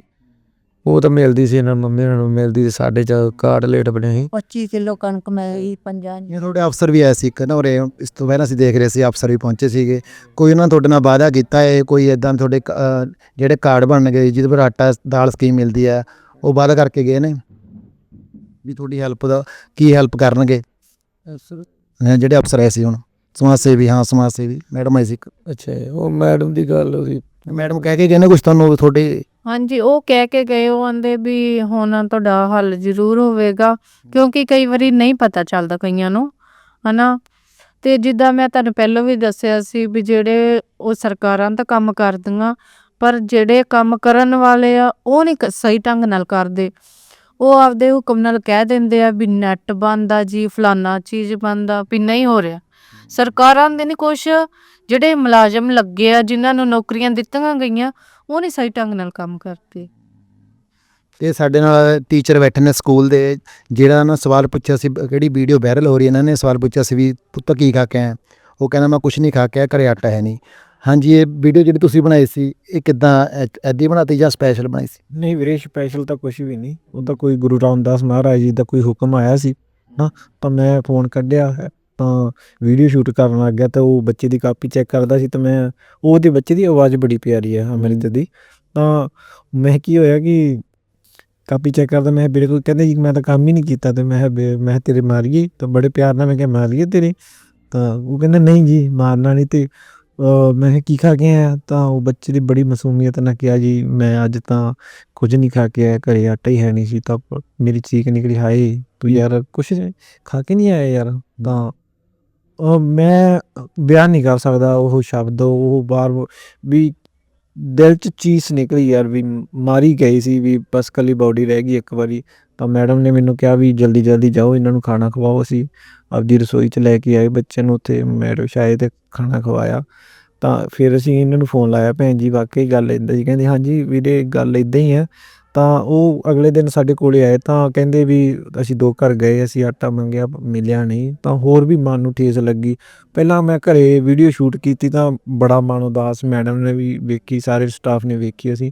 ਉਹ ਤਾਂ ਮਿਲਦੀ ਸੀ ਇਹਨਾਂ ਨੂੰ ਮੰਮੀ ਹੋਰਾਂ ਨੂੰ ਮਿਲਦੀ ਸੀ ਸਾਡੇ ਚ ਕਾਰਡ ਲੇਟ ਬਣੇ ਸੀ। 25 ਕਿਲੋ ਕਣਕ ਮਿਲੀ ਪੰਜਾਂ ਇਹ ਤੁਹਾਡੇ ਅਫਸਰ ਵੀ ਆਏ ਸੀ ਇੱਕ ਨਾ ਉਰੇ ਇਸ ਤੋਂ ਪਹਿਲਾਂ ਅਸੀਂ ਦੇਖ ਰਹੇ ਸੀ ਅਫਸਰ ਵੀ ਪਹੁੰਚੇ ਸੀਗੇ। ਕੋਈ ਉਹਨਾਂ ਨੇ ਤੁਹਾਡੇ ਨਾਲ ਵਾਅਦਾ ਕੀਤਾ ਹੈ ਕੋਈ ਇਦਾਂ ਤੁਹਾਡੇ ਕ- ਅਹ ਜਿਹੜੇ ਕਾਰਡ ਬਣਨਗੇ ਜਿਹਦੇ ਪਰ ਆਟਾ ਦਾਲ ਸਕੀਮ ਮਿਲਦੀ ਹੈ ਉਹ ਵਾਅਦਾ ਕਰਕੇ ਗਏ ਨੇ? ਵੀ ਤੁਹਾਡੀ ਹੈਲਪ ਦਾ ਕੀ ਹੈਲਪ ਕਰਨਗੇ? ਅਹ ਜਿਹੜੇ ਅਫਸਰ ਆਏ ਸੀ ਹੁਣ ਸਮਾਜ ਸੇਵੀ ਹਾਂ ਸਮਾਜ ਸੇਵੀ ਮੈਡਮ ਆਈ ਸੀ ਇੱਕ। ਅੱਛਾ ਜੀ, ਉਹ ਮੈਡਮ ਦੀ ਗੱਲ ਉਹਦੀ ਮੈਡਮ ਕਹਿ ਕੇ ਗਏ ਨੇ ਕੁਝ ਤੁਹਾਨੂੰ ਤੁਹਾਡੇ ਹਾਂਜੀ, ਉਹ ਕਹਿ ਕੇ ਗਏ, ਉਹ ਆਂਦੇ ਵੀ ਹੁਣ ਤੁਹਾਡਾ ਹੱਲ ਜ਼ਰੂਰ ਹੋਵੇਗਾ, ਕਿਉਂਕਿ ਕਈ ਵਾਰੀ ਨਹੀਂ ਪਤਾ ਚੱਲਦਾ ਕਈਆਂ ਨੂੰ, ਹਨਾ? ਤੇ ਜਿੱਦਾਂ ਮੈਂ ਤੁਹਾਨੂੰ ਪਹਿਲਾਂ ਵੀ ਦੱਸਿਆ ਸੀ ਵੀ ਜਿਹੜੇ ਉਹ ਸਰਕਾਰਾਂ ਤਾਂ ਕੰਮ ਕਰਦੀਆਂ, ਪਰ ਜਿਹੜੇ ਕੰਮ ਕਰਨ ਵਾਲੇ ਆ, ਉਹ ਨਹੀਂ ਕ- ਸਹੀ ਢੰਗ ਨਾਲ ਕਰਦੇ। ਉਹ ਆਪਦੇ ਹੁਕਮ ਨਾਲ ਕਹਿ ਦਿੰਦੇ ਆ ਵੀ ਨੈਟ ਬੰਦ ਆ ਜੀ, ਫਲਾਨਾ ਚੀਜ਼ ਬੰਦ ਆ, ਵੀ ਨਹੀਂ ਹੋ ਰਿਹਾ। ਸਰਕਾਰਾਂ ਦੇ ਨਹੀਂ ਕੁਛ, ਜਿਹੜੇ ਮੁਲਾਜ਼ਮ ਲੱਗੇ ਆ, ਜਿਨ੍ਹਾਂ ਨੂੰ ਨੌਕਰੀਆਂ ਦਿੱਤੀਆਂ ਗਈਆਂ ਉਹ ਨਹੀਂ ਸਹੀ ਢੰਗ ਨਾਲ ਕੰਮ ਕਰਦੇ। ਤੇ ਸਾਡੇ ਨਾਲ ਟੀਚਰ ਬੈਠੇ ਨੇ ਸਕੂਲ ਦੇ ਜਿਹੜਾ ਨਾ ਸਵਾਲ ਪੁੱਛਿਆ ਸੀ ਕਿਹੜੀ ਵੀਡੀਓ ਵਾਇਰਲ ਹੋ ਰਹੀ ਹੈ ਇਹਨਾਂ ਨੇ ਸਵਾਲ ਪੁੱਛਿਆ ਸੀ ਵੀ ਪੁੱਤ ਕੀ ਖਾ ਕੇ ਆਇਆ? ਉਹ ਕਹਿੰਦਾ ਮੈਂ ਕੁਝ ਨਹੀਂ ਖਾ ਕੇ ਆਇਆ ਘਰੇ ਆਟਾ ਹੈ ਨਹੀਂ। ਹਾਂਜੀ ਇਹ ਵੀਡੀਓ ਜਿਹੜੀ ਤੁਸੀਂ ਬਣਾਈ ਸੀ ਇਹ ਕਿੱਦਾਂ ਐਦੀ ਬਣਾਤੀ ਜਾਂ ਸਪੈਸ਼ਲ ਬਣਾਈ ਸੀ? ਨਹੀਂ ਵੀਰੇ ਸਪੈਸ਼ਲ ਤਾਂ ਕੁਝ ਵੀ ਨਹੀਂ। ਉਹ ਤਾਂ ਕੋਈ ਗੁਰੂ ਰਾਮਦਾਸ ਮਹਾਰਾਜ ਜੀ ਦਾ ਕੋਈ ਹੁਕਮ ਆਇਆ ਸੀ ਨਾ ਤਾਂ ਮੈਂ ਫੋਨ ਕੱਢਿਆ ਹੈ ਤਾਂ ਵੀਡੀਓ ਸ਼ੂਟ ਕਰਨ ਲੱਗ ਗਿਆ ਤਾਂ ਉਹ ਬੱਚੇ ਦੀ ਕਾਪੀ ਚੈੱਕ ਕਰਦਾ ਸੀ ਤਾਂ ਮੈਂ ਉਹਦੇ ਬੱਚੇ ਦੀ ਆਵਾਜ਼ ਬੜੀ ਪਿਆਰੀ ਹੈ ਅਮਰਿਤ ਦੀ। ਤਾਂ ਮੈਂ ਕੀ ਹੋਇਆ ਕਿ ਕਾਪੀ ਚੈੱਕ ਕਰਦਾ ਮੈਂ ਵੀਰੇ ਕੋਲ ਕਹਿੰਦੇ ਜੀ ਮੈਂ ਤਾਂ ਕੰਮ ਹੀ ਨਹੀਂ ਕੀਤਾ ਤੇ ਮੈਂ ਮੈਂ ਤੇਰੇ ਮਾਰੀਏ ਤਾਂ ਬੜੇ ਪਿਆਰ ਨਾਲ ਮੈਂ ਕਿਹਾ ਮਾਰੀਏ ਤੇਰੇ। ਤਾਂ ਉਹ ਕਹਿੰਦਾ ਨਹੀਂ ਜੀ ਮਾਰਨਾ ਨਹੀਂ ਤੇ ਮੈਂ ਕੀ ਖਾ ਕੇ ਆਇਆ? ਤਾਂ ਉਹ ਬੱਚੇ ਦੀ ਬੜੀ ਮਾਸੂਮੀਅਤ ਨਾਲ ਕਿਹਾ ਜੀ ਮੈਂ ਅੱਜ ਤਾਂ ਕੁਝ ਨਹੀਂ ਖਾ ਕੇ ਆਇਆ ਘਰੇ ਆਟਾ ਹੀ ਹੈ ਨਹੀਂ ਸੀ ਤਾਂ ਮੇਰੀ ਚੀਕ ਨਿਕਲੀ ਹਾਏ ਤੂੰ ਯਾਰ ਕੁਛ ਖਾ ਕੇ ਨਹੀਂ ਆਇਆ ਯਾਰ। ਤਾਂ ਮੈਂ ਬਿਆਨ ਨਹੀਂ ਕਰ ਸਕਦਾ, ਉਹ ਸ਼ਬਦ, ਉਹ ਬਾਰ ਵੀ ਦਿਲ ਚ ਚੀਸ ਨਿਕਲੀ ਯਾਰ, ਵੀ ਮਾਰੀ ਗਈ ਸੀ, ਵੀ ਬਸ ਕੱਲੀ ਬਾਡੀ ਰਹਿ ਗਈ ਇੱਕ ਵਾਰੀ। ਤਾਂ ਮੈਡਮ ਨੇ ਮੈਨੂੰ ਕਿਹਾ ਵੀ ਜਲਦੀ ਜਲਦੀ ਜਾਓ, ਇਹਨਾਂ ਨੂੰ ਖਾਣਾ ਖਵਾਓ ਅਸੀਂ। ਆਪਦੀ ਰਸੋਈ ਚ ਲੈ ਕੇ ਆਏ ਬੱਚੇ ਨੂੰ ਉੱਥੇ, ਮੈਡਮ ਸ਼ਾਇਦ ਖਾਣਾ ਖਵਾਇਆ। ਤਾਂ ਫਿਰ ਅਸੀਂ ਇਹਨਾਂ ਨੂੰ ਫੋਨ ਲਾਇਆ, ਭੈਣ ਜੀ ਵਾਕਈ ਗੱਲ ਇਦਾਂ ਜੀ ਕਹਿੰਦੇ ਹਾਂਜੀ ਵੀਰੇ, ਗੱਲ ਇਦਾਂ ਹੀ ਆ ਤਾਂ ਉਹ ਅਗਲੇ ਦਿਨ ਸਾਡੇ ਕੋਲੇ ਆਏ ਤਾਂ ਕਹਿੰਦੇ ਵੀ ਅਸੀਂ ਦੋ ਘਰ ਗਏ ਅਸੀਂ ਆਟਾ ਮੰਗਿਆ ਮਿਲਿਆ ਨਹੀਂ। ਤਾਂ ਹੋਰ ਵੀ ਮਨ ਨੂੰ ਠੇਸ ਲੱਗੀ। ਪਹਿਲਾਂ ਮੈਂ ਘਰੇ ਵੀਡੀਓ ਸ਼ੂਟ ਕੀਤੀ ਤਾਂ ਬੜਾ ਮਨ ਉਦਾਸ ਮੈਡਮ ਨੇ ਵੀ ਵੇਖੀ ਸਾਰੇ ਸਟਾਫ ਨੇ ਵੇਖੀ ਅਸੀਂ।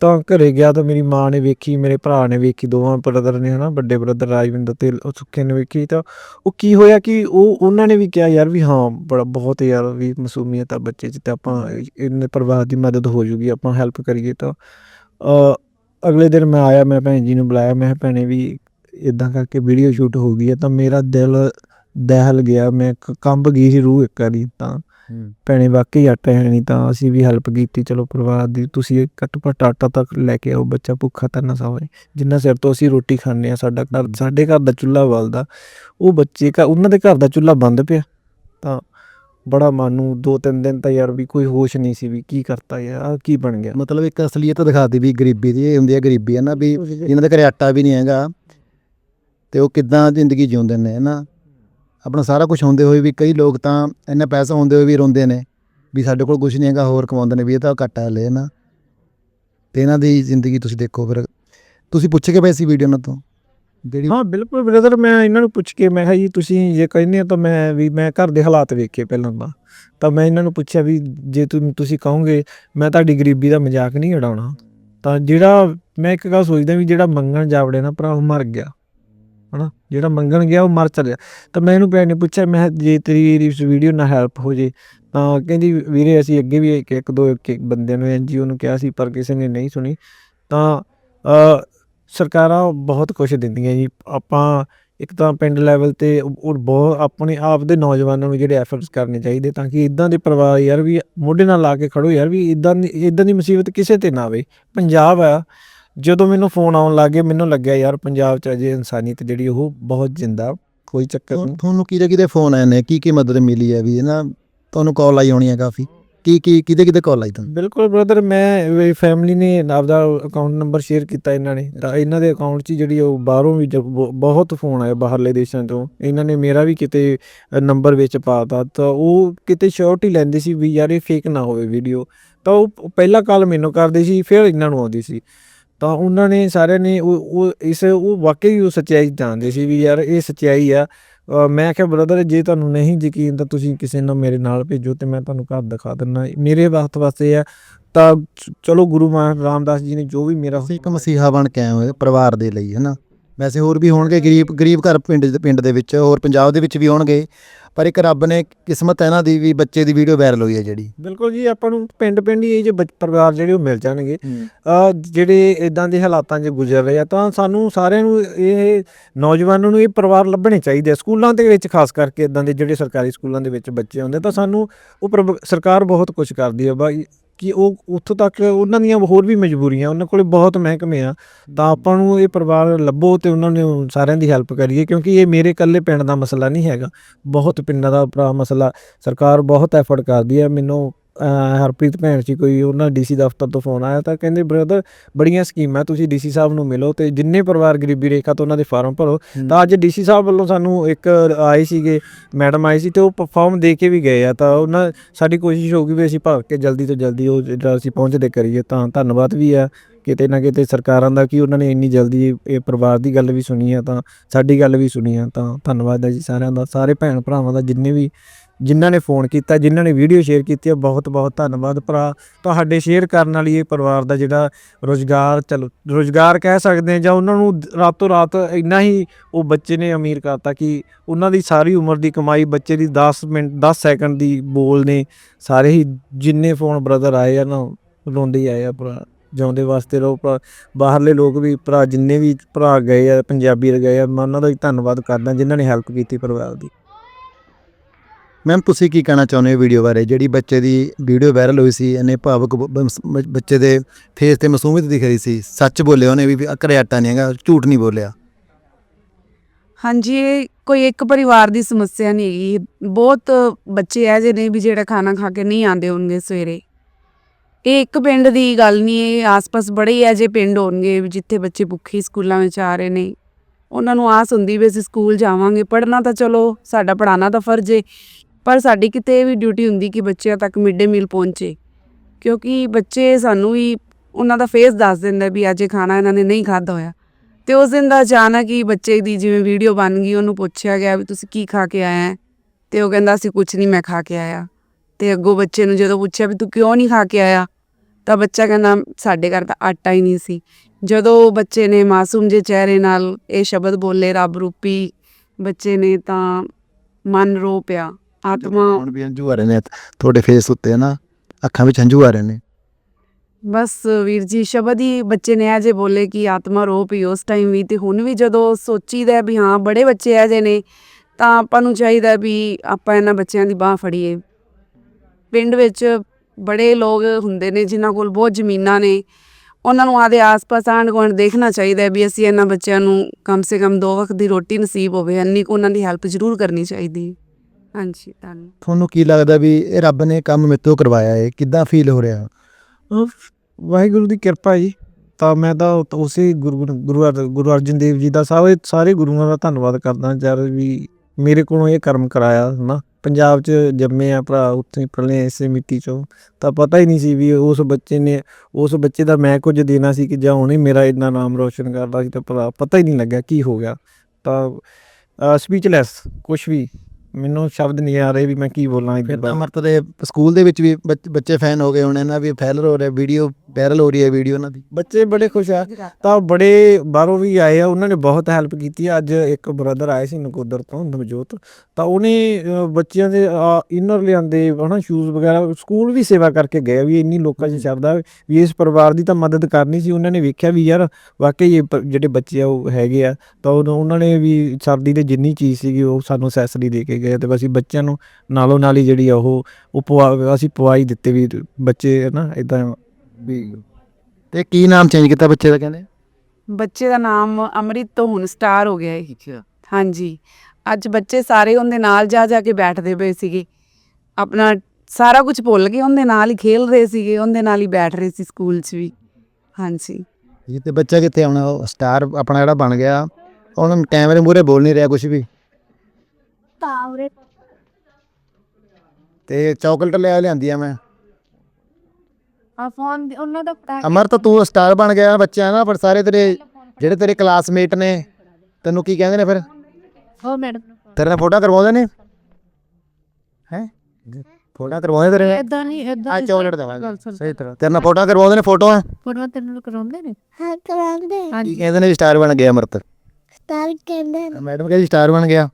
ਤਾਂ ਘਰੇ ਗਿਆ ਤਾਂ ਮੇਰੀ ਮਾਂ ਨੇ ਵੇਖੀ ਮੇਰੇ ਭਰਾ ਨੇ ਵੇਖੀ ਦੋਵਾਂ ਬ੍ਰਦਰ ਨੇ ਹਨਾ ਵੱਡੇ ਬ੍ਰਦਰ ਰਾਜਵਿੰਦਰ ਤੇ ਸੁੱਖੇ ਨੇ ਵੇਖੀ। ਤਾਂ ਉਹ ਕੀ ਹੋਇਆ ਕਿ ਉਹ ਉਹਨਾਂ ਨੇ ਵੀ ਕਿਹਾ ਯਾਰ ਵੀ ਹਾਂ ਬੜਾ ਬਹੁਤ ਯਾਰ ਵੀ ਮਾਸੂਮੀਅਤ ਆ ਬੱਚੇ 'ਚ ਤੇ ਆਪਾਂ ਇਹਨੇ ਪਰਿਵਾਰ ਦੀ ਮਦਦ ਹੋ ਜੂਗੀ ਆਪਾਂ ਹੈਲਪ ਕਰੀਏ ਤਾਂ। ਅ, ਅਗਲੇ ਦਿਨ ਮੈਂ ਆਇਆ ਮੈਂ ਭੈਣ ਜੀ ਨੂੰ ਬੁਲਾਇਆ ਮੈਂ ਕਿਹਾ, ਭੈਣੇ ਵੀ ਇਦਾਂ ਕਰਕੇ ਵੀਡੀਓ ਸ਼ੂਟ ਹੋ ਗਈ ਹੈ ਤਾਂ ਮੇਰਾ ਦਿਲ ਦਹਿਲ ਗਿਆ ਮੈਂ ਕ- ਕੰਬ ਗਈ ਸੀ ਰੂਹ ਇੱਕ ਵਾਰੀ ਤਾਂ। ਭੈਣੇ ਵਾਕਈ ਆਟਾ ਹੈ ਨਹੀਂ ਤਾਂ ਅਸੀਂ ਵੀ ਹੈਲਪ ਕੀਤੀ ਚਲੋ ਪਰਿਵਾਰ ਦੀ ਤੁਸੀਂ ਘੱਟੋ ਘੱਟ ਆਟਾ ਤੱਕ ਲੈ ਕੇ ਆਓ ਬੱਚਾ ਭੁੱਖਾ ਤਾਂ ਨਾ ਸੋਵੇ। ਜਿੰਨਾ ਸਿਰ ਤੋਂ ਅਸੀਂ ਰੋਟੀ ਖਾਂਦੇ ਆ ਸਾਡਾ ਘਰ ਸਾਡੇ ਘਰ ਦਾ ਚੁੱਲ੍ਹਾ ਬਲਦਾ ਉਹ ਬੱਚੇ ਘਰ ਉਹਨਾਂ ਦੇ ਘਰ ਦਾ ਚੁੱਲ੍ਹਾ ਬੰਦ ਪਿਆ ਤਾਂ ਬੜਾ ਮਨ ਨੂੰ ਦੋ ਤਿੰਨ ਦਿਨ ਤਾਂ ਯਾਰ ਵੀ ਕੋਈ ਹੋਸ਼ ਨਹੀਂ ਸੀ ਵੀ ਕੀ ਕਰਤਾ ਯਾਰ ਕੀ ਬਣ ਗਿਆ। ਮਤਲਬ ਇੱਕ ਅਸਲੀਅਤ ਦਿਖਾਤੀ ਵੀ ਗਰੀਬੀ ਦੀ ਇਹ ਹੁੰਦੀ ਹੈ ਗਰੀਬੀ ਹੈ ਨਾ ਵੀ ਜਿਨ੍ਹਾਂ ਦੇ ਘਰੇ ਆਟਾ ਵੀ ਨਹੀਂ ਹੈਗਾ ਤੇ ਉਹ ਕਿੱਦਾਂ ਜ਼ਿੰਦਗੀ ਜਿਉਂਦੇ ਨੇ ਨਾ ਆਪਣਾ ਸਾਰਾ ਕੁਝ ਹੁੰਦੇ ਹੋਏ ਵੀ ਕਈ ਲੋਕ ਤਾਂ ਇੰਨਾ ਪੈਸਾ ਹੁੰਦੇ ਹੋਏ ਵੀ ਰੋਂਦੇ ਨੇ ਵੀ ਸਾਡੇ ਕੋਲ ਕੁਝ ਨਹੀਂ ਹੈਗਾ ਹੋਰ ਕਮਾਉਂਦੇ ਨੇ ਵੀ ਇਹ ਤਾਂ ਘੱਟ ਲੈ ਨਾ ਤੇ ਇਹਨਾਂ ਦੀ ਜ਼ਿੰਦਗੀ ਤੁਸੀਂ ਦੇਖੋ ਫਿਰ। ਤੁਸੀਂ ਪੁੱਛ ਕੇ ਪਏ ਸੀ ਵੀਡੀਓ ਨਾਲ ਤੋਂ? ਜਿਹੜੀ ਹਾਂ ਬਿਲਕੁਲ ਬ੍ਰਦਰ ਮੈਂ ਇਹਨਾਂ ਨੂੰ ਪੁੱਛ ਕੇ ਮੈਂ ਕਿਹਾ ਜੀ ਤੁਸੀਂ ਜੇ ਕਹਿੰਦੇ ਹੋ ਤਾਂ ਮੈਂ ਵੀ ਮੈਂ ਘਰ ਦੇ ਹਾਲਾਤ ਵੇਖੇ ਪਹਿਲਾਂ ਤਾਂ। ਤਾਂ ਮੈਂ ਇਹਨਾਂ ਨੂੰ ਪੁੱਛਿਆ ਵੀ ਜੇ ਤੁਸੀਂ ਕਹੋਗੇ ਮੈਂ ਤੁਹਾਡੀ ਗਰੀਬੀ ਦਾ ਮਜ਼ਾਕ ਨਹੀਂ ਉਡਾਉਣਾ। ਤਾਂ ਜਿਹੜਾ ਮੈਂ ਇੱਕ ਗੱਲ ਸੋਚਦਾ ਵੀ ਜਿਹੜਾ ਮੰਗਣ ਜਾਵੜੇ ਨਾ ਭਰਾ ਉਹ ਮਰ ਗਿਆ। ਹਨਾ? ਜਿਹੜਾ ਮੰਗਣ ਗਿਆ ਉਹ ਮਰ ਚੱਲਿਆ। ਤਾਂ ਮੈਂ ਇਹਨੂੰ ਭੈਣ ਨੇ ਪੁੱਛਿਆ ਮੈਂ ਕਿਹਾ, ਜੇ ਤੇਰੀ ਇਸ ਵੀਡੀਓ ਨਾਲ ਹੈਲਪ ਹੋ ਜੇ ਤਾਂ ਕਹਿੰਦੀ ਵੀਰੇ ਅਸੀਂ ਅੱਗੇ ਵੀ ਇੱਕ ਇੱਕ ਦੋ ਇੱਕ ਇੱਕ ਬੰਦਿਆਂ ਨੂੰ ਐਨਜੀਓ ਨੂੰ ਕਿਹਾ ਸੀ ਪਰ ਕਿਸੇ ਨੇ ਨਹੀਂ ਸੁਣੀ। ਤਾਂ ਅ, ਸਰਕਾਰਾਂ ਬਹੁਤ ਕੁਝ ਦਿੰਦੀਆਂ ਜੀ। ਆਪਾਂ ਇੱਕ ਤਾਂ ਪਿੰਡ ਲੈਵਲ ਤੇ ਉਹ ਬਹੁਤ ਆਪਣੇ ਆਪ ਦੇ ਨੌਜਵਾਨਾਂ ਨੂੰ ਜਿਹੜੇ ਐਫਰਟਸ ਕਰਨੇ ਚਾਹੀਦੇ ਤਾਂ ਕਿ ਇਦਾਂ ਦੇ ਪਰਿਵਾਰ ਯਾਰ ਵੀ ਮੋਢੇ ਨਾਲ ਲਾ ਕੇ ਖੜੋ ਯਾਰ ਵੀ ਇਦਾਂ ਦੀ ਇਦਾਂ ਦੀ ਮੁਸੀਬਤ ਕਿਸੇ ਤੇ ਨਾ ਆਵੇ। ਪੰਜਾਬ ਆ ਜਦੋਂ ਮੈਨੂੰ ਫੋਨ ਆਉਣ ਲੱਗੇ ਮੈਨੂੰ ਲੱਗਿਆ ਯਾਰ ਪੰਜਾਬ 'ਚ ਅਜੇ ਇਨਸਾਨੀਅਤ ਜਿਹੜੀ ਉਹ ਬਹੁਤ ਜਿੰਦਾ ਕੋਈ ਚੱਕਰ ਨਹੀਂ। ਤੁਹਾਨੂੰ ਕਿਹਦੇ ਕਿਹਦੇ ਫੋਨ ਆਏ ਨੇ? ਕੀ ਕੀ ਮਦਦ ਮਿਲੀ ਹੈ ਵੀ ਨਾ ਤੁਹਾਨੂੰ ਕਾਲ ਆਈ ਹੋਣੀ ਹੈ ਕਾਫੀ? ਕੀ ਕੀ, ਕਿਹਦੇ ਕਿਹਦੇ ਕਾਲ ਆਈ ਤੁਹਾਨੂੰ? ਬਿਲਕੁਲ ਬ੍ਰਦਰ ਮੈਂ ਮੇਰੀ ਫੈਮਿਲੀ ਨੇ ਆਪਦਾ ਅਕਾਊਂਟ ਨੰਬਰ ਸ਼ੇਅਰ ਕੀਤਾ ਇਹਨਾਂ ਨੇ। ਤਾਂ ਇਹਨਾਂ ਦੇ ਅਕਾਊਂਟ 'ਚ ਜਿਹੜੀ ਉਹ ਬਾਹਰੋਂ ਵੀ ਜ- ਬਹੁਤ ਫੋਨ ਆਏ ਬਾਹਰਲੇ ਦੇਸ਼ਾਂ ਤੋਂ। ਇਹਨਾਂ ਨੇ ਮੇਰਾ ਵੀ ਕਿਤੇ ਨੰਬਰ ਵਿੱਚ ਪਾਤਾ ਤਾਂ ਉਹ ਕਿਤੇ ਸ਼ੋਰਟੀ ਲੈਂਦੇ ਸੀ ਵੀ ਯਾਰ ਇਹ ਫੇਕ ਨਾ ਹੋਵੇ ਵੀਡੀਓ ਤਾਂ ਉਹ ਪਹਿਲਾ ਕਾਲ ਮੈਨੂੰ ਕਰਦੇ ਸੀ, ਫਿਰ ਇਹਨਾਂ ਨੂੰ ਆਉਂਦੀ ਸੀ। ਤਾਂ ਉਹਨਾਂ ਨੇ ਸਾਰਿਆਂ ਨੇ ਉਹ ਉਹ ਇਸ, ਉਹ ਵਾਕਈ ਉਹ ਸੱਚਾਈ ਜਾਣਦੇ ਸੀ ਵੀ ਯਾਰ ਇਹ ਸੱਚਾਈ ਆ। ਮੈਂ ਕਿਹਾ, ਬ੍ਰਦਰ, ਜੇ ਤੁਹਾਨੂੰ ਨਹੀਂ ਯਕੀਨ ਤਾਂ ਤੁਸੀਂ ਕਿਸੇ ਨੂੰ ਮੇਰੇ ਨਾਲ ਭੇਜੋ ਤੇ ਮੈਂ ਤੁਹਾਨੂੰ ਘਰ ਦਿਖਾ ਦਿੰਦਾ। ਮੇਰੇ ਵਕਤ ਵਾਸਤੇ ਆ। ਤਾਂ ਚਲੋ ਗੁਰੂ ਮਹਾਰਾਜ ਰਾਮਦਾਸ ਜੀ ਨੇ ਜੋ ਵੀ ਮੇਰਾ ਇੱਕ ਮਸੀਹਾ ਬਣ ਕੇ ਆਏ ਹੋ ਪਰਿਵਾਰ ਦੇ ਲਈ, ਹਨਾ। ਵੈਸੇ ਹੋਰ ਵੀ ਹੋਣਗੇ, ਗਰੀਬ ਗਰੀਬ ਘਰ ਪਿੰਡ ਪਿੰਡ ਦੇ ਵਿੱਚ, ਹੋਰ ਪੰਜਾਬ ਦੇ ਵਿੱਚ ਵੀ ਹੋਣਗੇ। ਪਰ ਇੱਕ ਰੱਬ ਨੇ ਕਿਸਮਤ ਹੈ ਇਹਨਾਂ ਦੀ ਵੀ ਬੱਚੇ ਦੀ ਵੀਡੀਓ ਵਾਇਰਲ ਹੋਈ ਹੈ ਜਿਹੜੀ। ਬਿਲਕੁਲ ਜੀ ਆਪਾਂ ਨੂੰ ਪਿੰਡ ਪਿੰਡ ਹੀ ਇਹ ਜੇ ਪਰਿਵਾਰ ਜਿਹੜੇ ਉਹ ਮਿਲ ਜਾਣਗੇ। ਜਿਹੜੇ ਇਦਾਂ ਦੇ ਹਾਲਾਤਾਂ 'ਚ ਗੁਜ਼ਰ ਰਹੇ ਆ ਤਾਂ ਸਾਨੂੰ ਸਾਰਿਆਂ ਨੂੰ ਇਹ ਨੌਜਵਾਨਾਂ ਨੂੰ ਇਹ ਪਰਿਵਾਰ ਲੱਭਣੇ ਚਾਹੀਦੇ ਸਕੂਲਾਂ ਦੇ ਵਿੱਚ ਖਾਸ ਕਰਕੇ ਇਦਾਂ ਦੇ ਜਿਹੜੇ ਸਰਕਾਰੀ ਸਕੂਲਾਂ ਦੇ ਵਿੱਚ ਬੱਚੇ ਹੁੰਦੇ ਤਾਂ ਸਾਨੂੰ ਉਹ ਸਰਕਾਰ ਬਹੁਤ ਕੁਝ ਕਰਦੀ ਆ। ਬਾਈ ਕਿ ਉਹ ਉੱਥੋਂ ਤੱਕ ਉਹਨਾਂ ਦੀਆਂ ਹੋਰ ਵੀ ਮਜਬੂਰੀਆਂ ਉਹਨਾਂ ਕੋਲੇ ਬਹੁਤ ਮਹਿਕਮੇ ਆ ਤਾਂ ਆਪਾਂ ਨੂੰ ਇਹ ਪਰਿਵਾਰ ਲੱਭੋ ਤੇ ਉਹਨਾਂ ਨੂੰ ਸਾਰਿਆਂ ਦੀ ਹੈਲਪ ਕਰੀਏ ਕਿਉਂਕਿ ਇਹ ਮੇਰੇ ਇਕੱਲੇ ਪਿੰਡ ਦਾ ਮਸਲਾ ਨਹੀਂ ਹੈਗਾ। ਬਹੁਤ ਪਿੰਡਾਂ ਦਾ ਭਰਾ ਮਸਲਾ ਸਰਕਾਰ ਬਹੁਤ ਐਫਰਟ ਕਰਦੀ ਹੈ ਮੈਨੂੰ ਹਰਪ੍ਰੀਤ ਭੈਣ ਸੀ ਕੋਈ ਉਹਨਾਂ ਡੀਸੀ ਦਫ਼ਤਰ ਤੋਂ ਫੋਨ ਆਇਆ ਤਾਂ ਕਹਿੰਦੇ ਬ੍ਰਦਰ ਬੜੀਆਂ ਸਕੀਮਾਂ ਤੁਸੀਂ ਡੀਸੀ ਸਾਹਿਬ ਨੂੰ ਮਿਲੋ ਤੇ ਜਿੰਨੇ ਪਰਿਵਾਰ ਗਰੀਬੀ ਰੇਖਾ ਤੋਂ ਉਹਨਾਂ ਦੇ ਫਾਰਮ ਭਰੋ। ਤਾਂ ਅੱਜ ਡੀਸੀ ਸਾਹਿਬ ਵੱਲੋਂ ਸਾਨੂੰ ਇੱਕ ਆਏ ਸੀਗੇ ਮੈਡਮ ਆਈ ਸੀ ਤੇ ਉਹ ਫਾਰਮ ਦੇ ਕੇ ਵੀ ਗਏ ਆ। ਤਾਂ ਉਹਨਾਂ ਸਾਡੀ ਕੋਸ਼ਿਸ਼ ਹੋਊਗੀ ਵੀ ਅਸੀਂ ਭਰ ਕੇ ਜਲਦੀ ਤੋਂ ਜਲਦੀ ਉਹ ਜਿਹੜਾ ਅਸੀਂ ਪਹੁੰਚਦੇ ਕਰੀਏ ਤਾਂ ਧੰਨਵਾਦ ਵੀ ਆ। ਕਿਤੇ ਨਾ ਕਿਤੇ ਸਰਕਾਰਾਂ ਦਾ ਕਿ ਉਹਨਾਂ ਨੇ ਇੰਨੀ ਜਲਦੀ ਇਹ ਪਰਿਵਾਰ ਦੀ ਗੱਲ ਵੀ ਸੁਣੀ ਆ ਤਾਂ ਸਾਡੀ ਗੱਲ ਵੀ ਸੁਣੀ ਆ ਤਾਂ ਧੰਨਵਾਦ ਹੈ ਜੀ ਸਾਰਿਆਂ ਦਾ। ਸਾਰੇ ਭੈਣ ਭਰਾਵਾਂ ਦਾ ਜਿੰਨੇ ਵੀ ਜਿਨ੍ਹਾਂ ਨੇ ਫੋਨ ਕੀਤਾ, ਜਿਨ੍ਹਾਂ ਨੇ ਵੀਡੀਓ ਸ਼ੇਅਰ ਕੀਤੀ ਹੈ ਬਹੁਤ ਬਹੁਤ ਧੰਨਵਾਦ ਭਰਾ। ਤੁਹਾਡੇ ਸ਼ੇਅਰ ਕਰਨ ਵਾਲੀ ਇਹ ਪਰਿਵਾਰ ਦਾ ਜਿਹੜਾ ਰੋਜ਼ਗਾਰ ਚਲੋ, ਰੋਜ਼ਗਾਰ ਕਹਿ ਸਕਦੇ ਹਾਂ, ਜਾਂ ਉਹਨਾਂ ਨੂੰ ਰਾਤੋਂ ਰਾਤ ਇੰਨਾ ਹੀ ਉਹ ਬੱਚੇ ਨੇ ਅਮੀਰ ਕਰਤਾ ਕਿ ਉਹਨਾਂ ਦੀ ਸਾਰੀ ਉਮਰ ਦੀ ਕਮਾਈ ਬੱਚੇ ਦੀ 10 ਮਿੰਟ 10 ਸੈਕਿੰਡ ਦੀ ਬੋਲ ਨੇ, ਸਾਰੇ ਹੀ ਜਿੰਨੇ ਫੋਨ ਬ੍ਰਦਰ ਆਏ ਆ ਨਾ, ਰੋਂਦੇ ਆਏ ਆ ਭਰਾ। ਜਾਉਂਦੇ ਵਾਸਤੇ ਰਹੋ ਭਰਾ। ਬਾਹਰਲੇ ਲੋਕ ਵੀ ਭਰਾ, ਜਿੰਨੇ ਵੀ ਭਰਾ ਗਏ ਆ, ਪੰਜਾਬੀ ਗਏ ਆ, ਮੈਂ ਉਹਨਾਂ ਦਾ ਵੀ ਧੰਨਵਾਦ ਕਰਦਾ, ਜਿਨ੍ਹਾਂ ਨੇ ਹੈਲਪ ਕੀਤੀ ਪਰਿਵਾਰ ਦੀ। ਮੈਮ ਤੁਸੀਂ ਕੀ ਕਹਿਣਾ ਚਾਹੁੰਦੇ ਹੋ ਵੀਡੀਓ ਬਾਰੇ? ਜਿਹੜੀ ਬੱਚੇ ਦੀ ਵੀਡੀਓ ਵਾਇਰਲ ਹੋਈ ਸੀ ਇਹਨੇ ਭਾਵਕ ਬੱਚੇ ਦੇ ਫੇਸ ਤੇ ਮਾਸੂਮੀਅਤ ਦਿਖ ਰਹੀ ਸੀ। ਸੱਚ ਬੋਲਿਆ ਉਹਨੇ ਵੀ ਘਰੇ ਆਟਾ ਨਹੀਂ ਹੈਗਾ, ਝੂਠ ਨਹੀਂ ਬੋਲਿਆ। ਹਾਂਜੀ, ਇਹ ਕੋਈ ਇੱਕ ਪਰਿਵਾਰ ਦੀ ਸਮੱਸਿਆ ਨਹੀਂ ਹੈਗੀ। ਬਹੁਤ ਬੱਚੇ ਐ ਜਿਹੇ ਨੇ ਵੀ ਜਿਹੜਾ ਖਾਣਾ ਖਾ ਕੇ ਨਹੀਂ ਆਉਂਦੇ ਹੋਣਗੇ ਸਵੇਰੇ। ਇਹ ਇੱਕ ਪਿੰਡ ਦੀ ਗੱਲ ਨਹੀਂ ਇਹ ਆਸ-ਪਾਸ ਬੜੇ ਹੀ ਐ ਜੇ ਪਿੰਡ ਹੋਣਗੇ ਵੀ ਜਿੱਥੇ ਬੱਚੇ ਭੁੱਖੇ ਸਕੂਲਾਂ ਵਿੱਚ ਆ ਰਹੇ ਨੇ। ਉਹਨਾਂ ਨੂੰ ਆਸ ਹੁੰਦੀ ਵੀ ਅਸੀਂ ਸਕੂਲ ਜਾਵਾਂਗੇ। ਪੜ੍ਹਨਾ ਤਾਂ ਚਲੋ, ਸਾਡਾ ਪੜ੍ਹਾਉਣਾ ਤਾਂ ਫਰਜ਼ ਏ। ਪਰ ਸਾਡੀ ਕਿਤੇ ਇਹ ਵੀ ਡਿਊਟੀ ਹੁੰਦੀ ਕਿ ਬੱਚਿਆਂ ਤੱਕ ਮਿਡ ਡੇ ਮੀਲ ਪਹੁੰਚੇ। ਕਿਉਂਕਿ ਬੱਚੇ ਸਾਨੂੰ ਵੀ ਉਹਨਾਂ ਦਾ ਫੇਸ ਦੱਸ ਦਿੰਦਾ ਵੀ ਅੱਜ ਇਹ ਖਾਣਾ ਇਹਨਾਂ ਨੇ ਨਹੀਂ ਖਾਧਾ ਹੋਇਆ। ਤੇ ਉਸ ਦਿਨ ਦਾ ਅਚਾਨਕ ਹੀ ਬੱਚੇ ਦੀ ਜਿਵੇਂ ਵੀਡੀਓ ਬਣ ਗਈ, ਉਹਨੂੰ ਪੁੱਛਿਆ ਗਿਆ ਵੀ ਤੁਸੀਂ ਕੀ ਖਾ ਕੇ ਆਇਆ ਹੈ? ਤੇ ਉਹ ਕਹਿੰਦਾ ਸੀ ਕੁਝ ਨਹੀਂ, ਮੈਂ ਖਾ ਕੇ ਆਇਆ। ਤੇ ਅੱਗੋਂ ਬੱਚੇ ਨੂੰ ਜਦੋਂ ਪੁੱਛਿਆ ਵੀ ਤੂੰ ਕਿਉਂ ਨਹੀਂ ਖਾ ਕੇ ਆਇਆ? ਤਾਂ ਬੱਚਾ ਕਹਿੰਦਾ, ਸਾਡੇ ਘਰ ਤਾਂ ਆਟਾ ਹੀ ਨਹੀਂ ਸੀ। ਜਦੋਂ ਬੱਚੇ ਨੇ ਮਾਸੂਮ ਜੇ ਚਿਹਰੇ ਨਾਲ ਇਹ ਸ਼ਬਦ ਬੋਲੇ, ਰੱਬ ਰੂਪੀ ਬੱਚੇ ਨੇ ਤਾਂ ਮਨ ਰੋ ਪਿਆ। ਆਤਮਾ ਹੁਣ ਵੀ ਹੰਝੂ ਆ ਰਹੇ ਨੇ ਤੁਹਾਡੇ ਫੇਸ ਉੱਤੇ ਨਾ ਅੱਖਾਂ ਵਿੱਚ ਹੰਝੂ ਆ ਰਹੇ ਨੇ। ਬਸ ਵੀਰ ਜੀ ਸ਼ਬਦ ਹੀ ਬੱਚੇ ਨੇ ਇਹ ਜੇ ਬੋਲੇ ਕਿ ਆਤਮਾ ਰੋ ਪਈ ਉਸ ਟਾਈਮ ਵੀ ਤੇ ਹੁਣ ਵੀ ਜਦੋਂ ਸੋਚੀਦਾ ਵੀ ਹਾਂ ਬੜੇ ਬੱਚੇ ਇਹ ਜੇ ਨੇ ਤਾਂ ਆਪਾਂ ਨੂੰ ਚਾਹੀਦਾ ਵੀ ਆਪਾਂ ਇਹਨਾਂ ਬੱਚਿਆਂ ਦੀ ਬਾਹ ਫੜੀਏ। ਪਿੰਡ ਵਿੱਚ ਬੜੇ ਲੋਕ ਹੁੰਦੇ ਨੇ ਜਿਨ੍ਹਾਂ ਕੋਲ ਬਹੁਤ ਜ਼ਮੀਨਾਂ ਨੇ ਉਹਨਾਂ ਨੂੰ ਆਦੇ ਆਸ-ਪਾਸ ਆਂਢ ਗੁਆਂਢ ਦੇਖਣਾ ਚਾਹੀਦਾ ਵੀ ਅਸੀਂ ਇਹਨਾਂ ਬੱਚਿਆਂ ਨੂੰ ਕਮ ਸੇ ਕਮ ਦੋ ਵਕਤ ਦੀ ਰੋਟੀ ਨਸੀਬ ਹੋਵੇ ਇੰਨੀ ਕੁ ਉਹਨਾਂ ਦੀ ਹੈਲਪ ਜ਼ਰੂਰ ਕਰਨੀ ਚਾਹੀਦੀ। ਹਾਂਜੀ ਧੰਨਵਾਦ ਤੁਹਾਨੂੰ ਕੀ ਲੱਗਦਾ ਵੀ ਇਹ ਰੱਬ ਨੇ ਕੰਮ ਮੇਤੋਂ ਕਰਵਾਇਆ ਹੈ ਕਿੱਦਾਂ ਫੀਲ ਹੋ ਰਿਹਾ? ਅਹ ਵਾਹਿਗੁਰੂ ਦੀ ਕਿਰਪਾ ਜੀ। ਤਾਂ ਮੈਂ ਤਾਂ ਉਤ- ਉਸੇ ਗੁਰੂ ਗੁਰੂ ਅਰ- ਗੁਰੂ ਅਰਜਨ ਦੇਵ ਜੀ ਦਾ ਸਾਰੇ ਸਾਰੇ ਗੁਰੂਆਂ ਦਾ ਧੰਨਵਾਦ ਕਰਦਾ ਜਦ ਵੀ ਮੇਰੇ ਕੋਲੋਂ ਇਹ ਕਰਮ ਕਰਾਇਆ ਨਾ ਪੰਜਾਬ 'ਚ ਜੰਮੇ ਆ ਭਰਾ ਉੱਥੇ ਹੀ ਪਲੇ ਇਸੇ ਮਿੱਟੀ 'ਚੋਂ। ਤਾਂ ਪਤਾ ਹੀ ਨਹੀਂ ਸੀ ਵੀ ਉਸ ਬੱਚੇ ਨੇ ਉਸ ਬੱਚੇ ਦਾ ਮੈਂ ਕੁਝ ਦੇਣਾ ਸੀ ਕਿ ਜਾਂ ਉਹਨੇ ਮੇਰਾ ਇੰਨਾ ਨਾਮ ਰੋਸ਼ਨ ਕਰਦਾ ਸੀ ਤਾਂ ਭਰਾ ਪਤਾ ਹੀ ਨਹੀਂ ਲੱਗਾ ਕੀ ਹੋ ਗਿਆ। ਤਾਂ ਸਪੀਚਲੈਸ ਕੁਝ ਵੀ। ਮੈਨੂੰ ਸ਼ਬਦ ਨਹੀਂ ਆ ਰਹੇ ਵੀ ਮੈਂ ਕੀ ਬੋਲਾਂ ਫਿਰ ਇਹਦੇ ਤਾਂ ਬਾਰੇ ਅਮਰਤ ਦੇ ਸਕੂਲ ਦੇ ਵਿੱਚ ਵੀ ਬੱਚ- ਬੱਚੇ ਫੈਨ ਹੋ ਗਏ ਹੋਣੇ ਨਾ ਵੀ ਫੈਲਰ ਹੋ ਰਿਹਾ ਵੀਡੀਓ ਵਾਇਰਲ ਹੋ ਰਹੀ ਹੈ ਵੀਡੀਓ ਉਹਨਾਂ ਦੀ। ਬੱਚੇ ਬੜੇ ਖੁਸ਼ ਆ। ਤਾਂ ਬੜੇ ਬਾਹਰੋਂ ਵੀ ਆਏ ਆ ਉਹਨਾਂ ਨੇ ਬਹੁਤ ਹੈਲਪ ਕੀਤੀ ਆ। ਅੱਜ ਇੱਕ ਬ੍ਰਦਰ ਆਏ ਸੀ ਨਕੋਦਰ ਤੋਂ ਨਵਜੋਤ। ਤਾਂ ਉਹਨੇ ਅ, ਬੱਚਿਆਂ ਦੇ ਇਨਰ ਲਿਆਂਦੇ ਹਨਾ ਸ਼ੂਜ਼ ਵਗੈਰਾ ਸਕੂਲ ਵੀ ਸੇਵਾ ਕਰਕੇ ਗਏ ਵੀ ਇੰਨੀ ਲੋਕਾਂ 'ਚ ਸ਼ਰਧਾ ਵੀ ਇਸ ਪਰਿਵਾਰ ਦੀ ਤਾਂ ਮਦਦ ਕਰਨੀ ਸੀ। ਉਹਨਾਂ ਨੇ ਵੇਖਿਆ ਵੀ ਯਾਰ ਵਾਕਈ ਇਹ ਪ- ਜਿਹੜੇ ਬੱਚੇ ਆ ਉਹ ਹੈਗੇ ਆ। ਤਾਂ ਉਦੋਂ ਉਹਨਾਂ ਨੇ ਵੀ ਸਰਦੀ ਦੇ ਜਿੰਨੀ ਚੀਜ਼ ਸੀਗੀ ਉਹ ਸਾਨੂੰ ਅਸੈਸਰੀ ਦੇ ਕੇ ਗਏ ਤੇ ਅਸੀਂ ਬੱਚਿਆਂ ਨੂੰ ਨਾਲੋਂ ਨਾਲ ਹੀ ਜਿਹੜੀ ਆ ਉਹ ਉਹ ਪਵਾ ਅਸੀਂ ਪਵਾਈ ਦਿੱਤੇ ਵੀ ਬੱਚੇ ਨਾ ਇਦਾਂ ਵੀ ਤੇ ਕੀ ਨਾਮ ਚੇਂਜ ਕੀਤਾ ਬੱਚੇ ਦਾ ਕਹਿੰਦੇ? ਬੱਚੇ ਦਾ ਨਾਮ ਅੰਮ੍ਰਿਤ ਤੋਂ ਹੁਣ ਸਟਾਰ ਹੋ ਗਿਆ ਹੈ ਹਾਂਜੀ। ਅੱਜ ਬੱਚੇ ਸਾਰੇ ਉਹਦੇ ਨਾਲ ਜਾ ਜਾ ਕੇ ਬੈਠਦੇ ਪਏ ਸੀਗੇ। ਆਪਣਾ ਸਾਰਾ ਕੁਝ ਭੁੱਲ ਕੇ ਉਹਦੇ ਨਾਲ ਹੀ ਖੇਲ ਰਹੇ ਸੀਗੇ ਉਹਦੇ ਨਾਲ ਹੀ ਬੈਠ ਰਹੇ ਸੀ ਸਕੂਲ 'ਚ ਵੀ। ਹਾਂਜੀ। ਜੀ ਤੇ ਬੱਚਾ ਕਿੱਥੇ ਆਉਣਾ? ਉਹ ਸਟਾਰ ਆਪਣਾ ਜਿਹੜਾ ਬਣ ਗਿਆ। ਹੁਣ ਕੈਮਰੇ ਮੂਹਰੇ ਬੋਲ ਨਹੀਂ ਰਿਹਾ ਕੁਝ ਵੀ। ਤੇ ਚਾਕਲੇਟ ਲਿਆ ਲਿਆਂਦੀ ਆ ਮੈਂ। ਆ ਫੋਨ ਉਹਨਾਂ ਦਾ ਪਤਾ ਅਮਰਤ ਤੂੰ ਸਟਾਰ ਬਣ ਗਿਆ ਬੱਚਾ ਨਾ ਪਰ ਸਾਰੇ ਤੇਰੇ ਜਿਹੜੇ ਤੇਰੇ ਕਲਾਸਮੇਟ ਨੇ ਤੈਨੂੰ ਕੀ ਕਹਿੰਦੇ ਨੇ ਫਿਰ? ਹੋ ਮੈਡਮ ਤੇਰੇ ਨਾਲ ਫੋਟੋ ਕਰਵਾਉਂਦੇ ਨੇ? ਹੈ? ਫੋਟੋ ਕਰਵਾਉਂਦੇ ਤੇਰੇ ਇਦਾਂ ਨਹੀਂ ਇਦਾਂ ਆ ਚੌਕਲੇਟ ਦੇਵਾਂਗੇ। ਸਹੀ ਤਰ੍ਹਾਂ। ਤੇਰੇ ਨਾਲ ਫੋਟੋ ਕਰਵਾਉਂਦੇ ਨੇ ਫੋਟੋਆਂ? ਫੋਟੋ ਤੈਨੂੰ ਕਰਾਉਂਦੇ ਨੇ? ਹਾਂ ਕਰਾਂਦੇ ਕੀ ਹਾਂਜੀ ਕਹਿੰਦੇ ਨੇ ਵੀ ਸਟਾਰ ਬਣ ਗਿਆ ਅਮਰਤ ਸਟਾਰ ਕਹਿੰਦੇ ਨੇ। ਮੈਡਮ ਕਹਿੰਦੀ ਸਟਾਰ ਬਣ ਗਿਆ।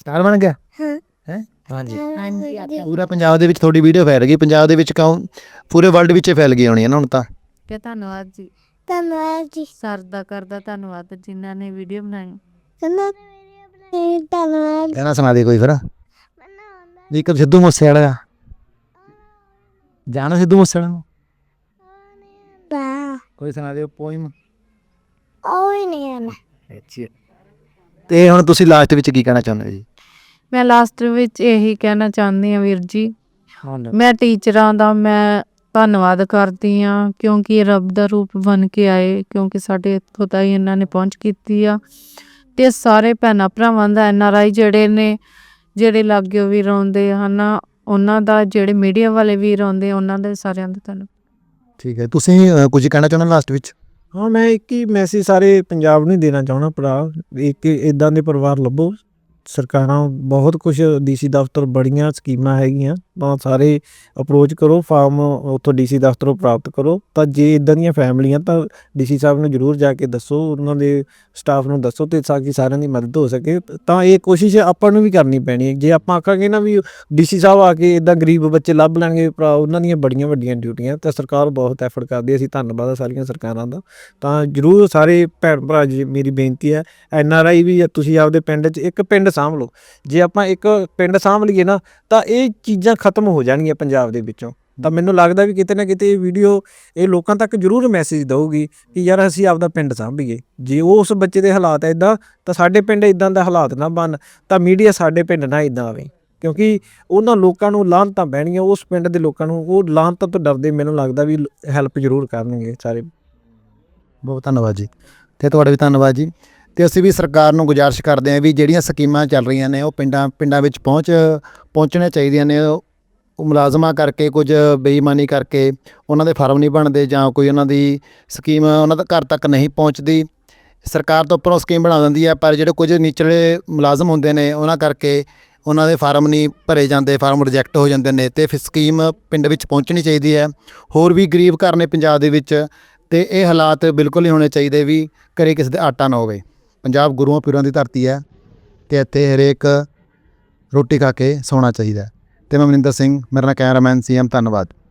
ਸਟਾਰ ਬਣ ਗਿਆ? ਹਾਂ। ਹੈ? ਹਾਂਜੀ। ਹਾਂਜੀ ਪੂਰਾ ਪੰਜਾਬ ਦੇ ਵਿੱਚ ਤੁਹਾਡੀ ਵੀਡੀਓ ਫੈਲ ਗਈ। ਪੰਜਾਬ ਦੇ ਵਿੱਚ ਕਹੂੰ ਪੂਰੇ ਵਰਲਡ ਵਿੱਚ ਹੀ ਫੈਲ ਗਈ ਹੋਣੀ ਹੈ ਨਾ ਹੁਣ ਤਾਂ। ਕਿ ਧੰਨਵਾਦ ਜੀ। ਧੰਨਵਾਦ ਜੀ। ਸਰ ਦਾ ਕਰਦਾ ਧੰਨਵਾਦ ਜਿਨ੍ਹਾਂ ਨੇ ਵੀਡੀਓ ਬਣਾਈ। ਕਹਿੰਦਾ ਧੰਨਵਾਦ। ਕਹਿਣਾ ਸੁਣਾ ਦੇ ਕੋਈ ਫਿਰ। ਜੀ ਇੱਕ ਸਿੱਧੂ ਮੂਸੇ ਵਾਲਾ ਜਾਣਾ ਸਿੱਧੂ ਮੂਸੇ ਵਾਲਾ ਨੂੰ। ਕੋਈ ਸੁਣਾ ਦਿਓ ਪੋਇਮ। ਹੀ ਨਹੀਂ ਆਣਾ ਅੱਛਾ। ਤੇ ਹੁਣ ਤੁਸੀਂ ਲਾਸਟ ਵਿੱਚ ਕੀ ਕਹਿਣਾ ਚਾਹੁੰਦੇ ਹੋ ਜੀ? ਮੈਂ ਲਾਸਟ ਵਿੱਚ ਇਹੀ ਕਹਿਣਾ ਚਾਹੁੰਦੀ ਹਾਂ ਵੀਰ ਜੀ। ਹਾਂ। ਮੈਂ ਟੀਚਰਾਂ ਦਾ ਮੈਂ ਧੰਨਵਾਦ ਕਰਦੀ ਆ ਕਿਉਂਕਿ ਇਹ ਰੱਬ ਦਾ ਰੂਪ ਬਣ ਕੇ ਆਏ ਕਿਉਂਕਿ ਸਾਡੇ ਇੱਥੋਂ ਤਾਈ ਇਹਨਾਂ ਨੇ ਪਹੁੰਚ ਕੀਤੀ ਆ। ਤੇ ਸਾਰੇ ਭੈਣਾਂ ਭਰਾਵਾਂ ਦਾ ਐਨ ਆਰ ਆਈ ਜਿਹੜੇ ਨੇ ਜਿਹੜੇ ਲਾਗੇ ਵੀ ਰੋਂਦੇ ਹਨ ਉਹਨਾਂ ਦਾ ਜਿਹੜੇ ਮੀਡੀਆ ਵਾਲੇ ਵੀ ਰੋਂਦੇ ਉਹਨਾਂ ਦੇ ਸਾਰਿਆਂ ਦਾ ਧੰਨਵਾਦ। ਠੀਕ ਹੈ। ਤੁਸੀਂ ਕੁਝ ਕਹਿਣਾ ਚਾਹੁੰਦੇ ਲਾਸਟ ਵਿੱਚ? ਹਾਂ, ਮੈਂ ਇੱਕ ਹੀ ਮੈਸੇਜ ਸਾਰੇ ਪੰਜਾਬ ਨੂੰ ਹੀ ਦੇਣਾ ਚਾਹਣਾ ਭਰਾ, ਇੱਕ ਇਦਾਂ ਦੇ ਪਰਿਵਾਰ ਲੱਭੋ। ਸਰਕਾਰਾਂ ਬਹੁਤ ਕੁਝ ਡੀਸੀ ਦਫ਼ਤਰ ਬੜੀਆਂ ਸਕੀਮਾਂ ਹੈਗੀਆਂ, ਤਾਂ ਸਾਰੇ ਅਪਰੋਚ ਕਰੋ ਫਾਰਮ ਉੱਥੋਂ ਡੀਸੀ ਦਫ਼ਤਰੋਂ ਪ੍ਰਾਪਤ ਕਰੋ, ਤਾਂ ਜੇ ਇਦਾਂ ਦੀਆਂ ਫੈਮਲੀਆਂ ਤਾਂ ਡੀਸੀ ਸਾਹਿਬ ਨੂੰ ਜਰੂਰ ਜਾ ਕੇ ਦੱਸੋ, ਉਹਨਾਂ ਦੇ ਸਟਾਫ ਨੂੰ ਦੱਸੋ ਤੇ ਤਾਂ ਕਿ ਸਾਰਿਆਂ ਦੀ ਮਦਦ ਹੋ ਸਕੇ, ਤਾਂ ਇਹ ਕੋਸ਼ਿਸ਼ ਆਪਾਂ ਨੂੰ ਵੀ ਕਰਨੀ ਪੈਣੀ ਹੈ। ਜੇ ਆਪਾਂ ਆਖਾਂਗੇ ਨਾ ਵੀ ਡੀਸੀ ਸਾਹਿਬ ਆ ਕੇ ਇਦਾਂ ਗਰੀਬ ਬੱਚੇ ਲੱਭ ਲੈਣਗੇ, ਭਰਾ ਉਹਨਾਂ ਦੀਆਂ ਬੜੀਆਂ ਵੱਡੀਆਂ ਡਿਊਟੀਆਂ ਤਾਂ ਸਰਕਾਰ ਬਹੁਤ ਐਫਰਟ ਕਰਦੀ ਹੈ, ਅਸੀਂ ਧੰਨਵਾਦ ਆ ਸਾਰੀਆਂ ਸਰਕਾਰਾਂ ਦਾ। ਤਾਂ ਜਰੂਰ ਸਾਰੇ ਭੈਣ ਭਰਾ, ਜੀ ਮੇਰੀ ਬੇਨਤੀ ਹੈ ਐਨ ਆਰ ਆਈ ਵੀ ਤੁਸੀਂ ਆਪਦੇ ਪਿੰਡ 'ਚ ਇੱਕ ਪਿੰਡ ਸਾਂਭ ਲਓ। ਜੇ ਆਪਾਂ ਇੱਕ ਪਿੰਡ ਸਾਂਭ ਲਈਏ ਨਾ, ਤਾਂ ਇਹ ਚੀਜ਼ਾਂ ਖਤਮ ਹੋ ਜਾਣਗੀਆਂ ਪੰਜਾਬ ਦੇ ਵਿੱਚੋਂ। ਤਾਂ ਮੈਨੂੰ ਲੱਗਦਾ ਵੀ ਕਿਤੇ ਨਾ ਕਿਤੇ ਇਹ ਵੀਡੀਓ ਇਹ ਲੋਕਾਂ ਤੱਕ ਜਰੂਰ ਮੈਸੇਜ ਦਊਗੀ ਕਿ ਯਾਰ ਅਸੀਂ ਆਪਦਾ ਪਿੰਡ ਸਾਂਭੀਏ। ਜੇ ਉਹ ਉਸ ਬੱਚੇ ਦੇ ਹਾਲਾਤ ਇਦਾਂ ਤਾਂ ਸਾਡੇ ਪਿੰਡ ਇਦਾਂ ਦਾ ਹਾਲਾਤ ਨਾ ਬਣ, ਤਾਂ ਮੀਡੀਆ ਸਾਡੇ ਪਿੰਡ ਨਾ ਇਦਾਂ ਆਵੇ। ਕਿਉਂਕਿ ਉਹਨਾਂ ਲੋਕਾਂ ਨੂੰ ਲਾਹਨਤਾਂ ਬਹਿਣੀਆਂ ਉਸ ਪਿੰਡ ਦੇ ਲੋਕਾਂ ਨੂੰ ਉਹ ਲਾਹਨਤਾਂ ਤੋਂ ਡਰਦੇ ਮੈਨੂੰ ਲੱਗਦਾ ਵੀ ਹੈਲਪ ਜ਼ਰੂਰ ਕਰਨਗੇ ਸਾਰੇ। ਬਹੁਤ ਧੰਨਵਾਦ ਜੀ। ਤੇ ਤੁਹਾਡਾ ਵੀ ਧੰਨਵਾਦ ਜੀ। ਤੇ ਅਸੀਂ ਵੀ ਸਰਕਾਰ ਨੂੰ ਗੁਜ਼ਾਰਿਸ਼ ਕਰਦੇ ਹਾਂ ਵੀ ਜਿਹੜੀਆਂ ਸਕੀਮਾਂ ਚੱਲ ਰਹੀਆਂ ਨੇ ਉਹ ਪਿੰਡਾਂ ਪਿੰਡਾਂ ਵਿੱਚ ਪਹੁੰਚ, ਪਹੁੰਚਣੀਆਂ ਚਾਹੀਦੀਆਂ ਨੇ। ਉਹ ਮੁਲਾਜ਼ਮਾਂ ਕਰਕੇ, ਕੁਝ ਬੇਈਮਾਨੀ ਕਰਕੇ ਉਹਨਾਂ ਦੇ ਫਾਰਮ ਨਹੀਂ ਬਣਦੇ ਜਾਂ ਕੋਈ ਉਹਨਾਂ ਦੀ ਸਕੀਮ ਉਹਨਾਂ ਦਾ ਘਰ ਤੱਕ ਨਹੀਂ ਪਹੁੰਚਦੀ। ਸਰਕਾਰ ਤੋਂ ਉੱਪਰੋਂ ਸਕੀਮ ਬਣਾ ਦਿੰਦੀ ਹੈ, ਪਰ ਜਿਹੜੇ ਕੁਝ ਨੀਚਲੇ ਮੁਲਾਜ਼ਮ ਹੁੰਦੇ ਨੇ, ਉਹਨਾਂ ਕਰਕੇ ਉਹਨਾਂ ਦੇ ਫਾਰਮ ਨਹੀਂ ਭਰੇ ਜਾਂਦੇ, ਫਾਰਮ ਰਿਜੈਕਟ ਹੋ ਜਾਂਦੇ ਨੇ ਤੇ ਫਿਰ ਸਕੀਮ ਪਿੰਡ ਵਿੱਚ ਪਹੁੰਚਣੀ ਚਾਹੀਦੀ ਹੈ। ਹੋਰ ਵੀ ਗਰੀਬ ਘਰ ਨੇ ਪੰਜਾਬ ਦੇ ਵਿੱਚ ਤੇ ਇਹ ਹਾਲਾਤ ਬਿਲਕੁਲ ਨਹੀਂ ਹੋਣੇ ਚਾਹੀਦੇ ਵੀ ਘਰੇ ਕਿਸੇ ਦੇ ਆਟਾ ਨਾ ਹੋਵੇ। ਪੰਜਾਬ ਗੁਰੂਆਂ ਪੀਰਾਂ ਦੀ ਧਰਤੀ ਹੈ ਤੇ ਇੱਥੇ ਹਰੇਕ ਰੋਟੀ ਖਾ ਕੇ ਸੌਣਾ ਚਾਹੀਦਾ ਹੈ। ਤੇ ਮੈਂ ਮਨਿੰਦਰ ਸਿੰਘ, ਮੇਰਾ ਨਾਮ ਕੈਮਰਾਮੈਨ ਸੀਐਮ ਧੰਨਵਾਦ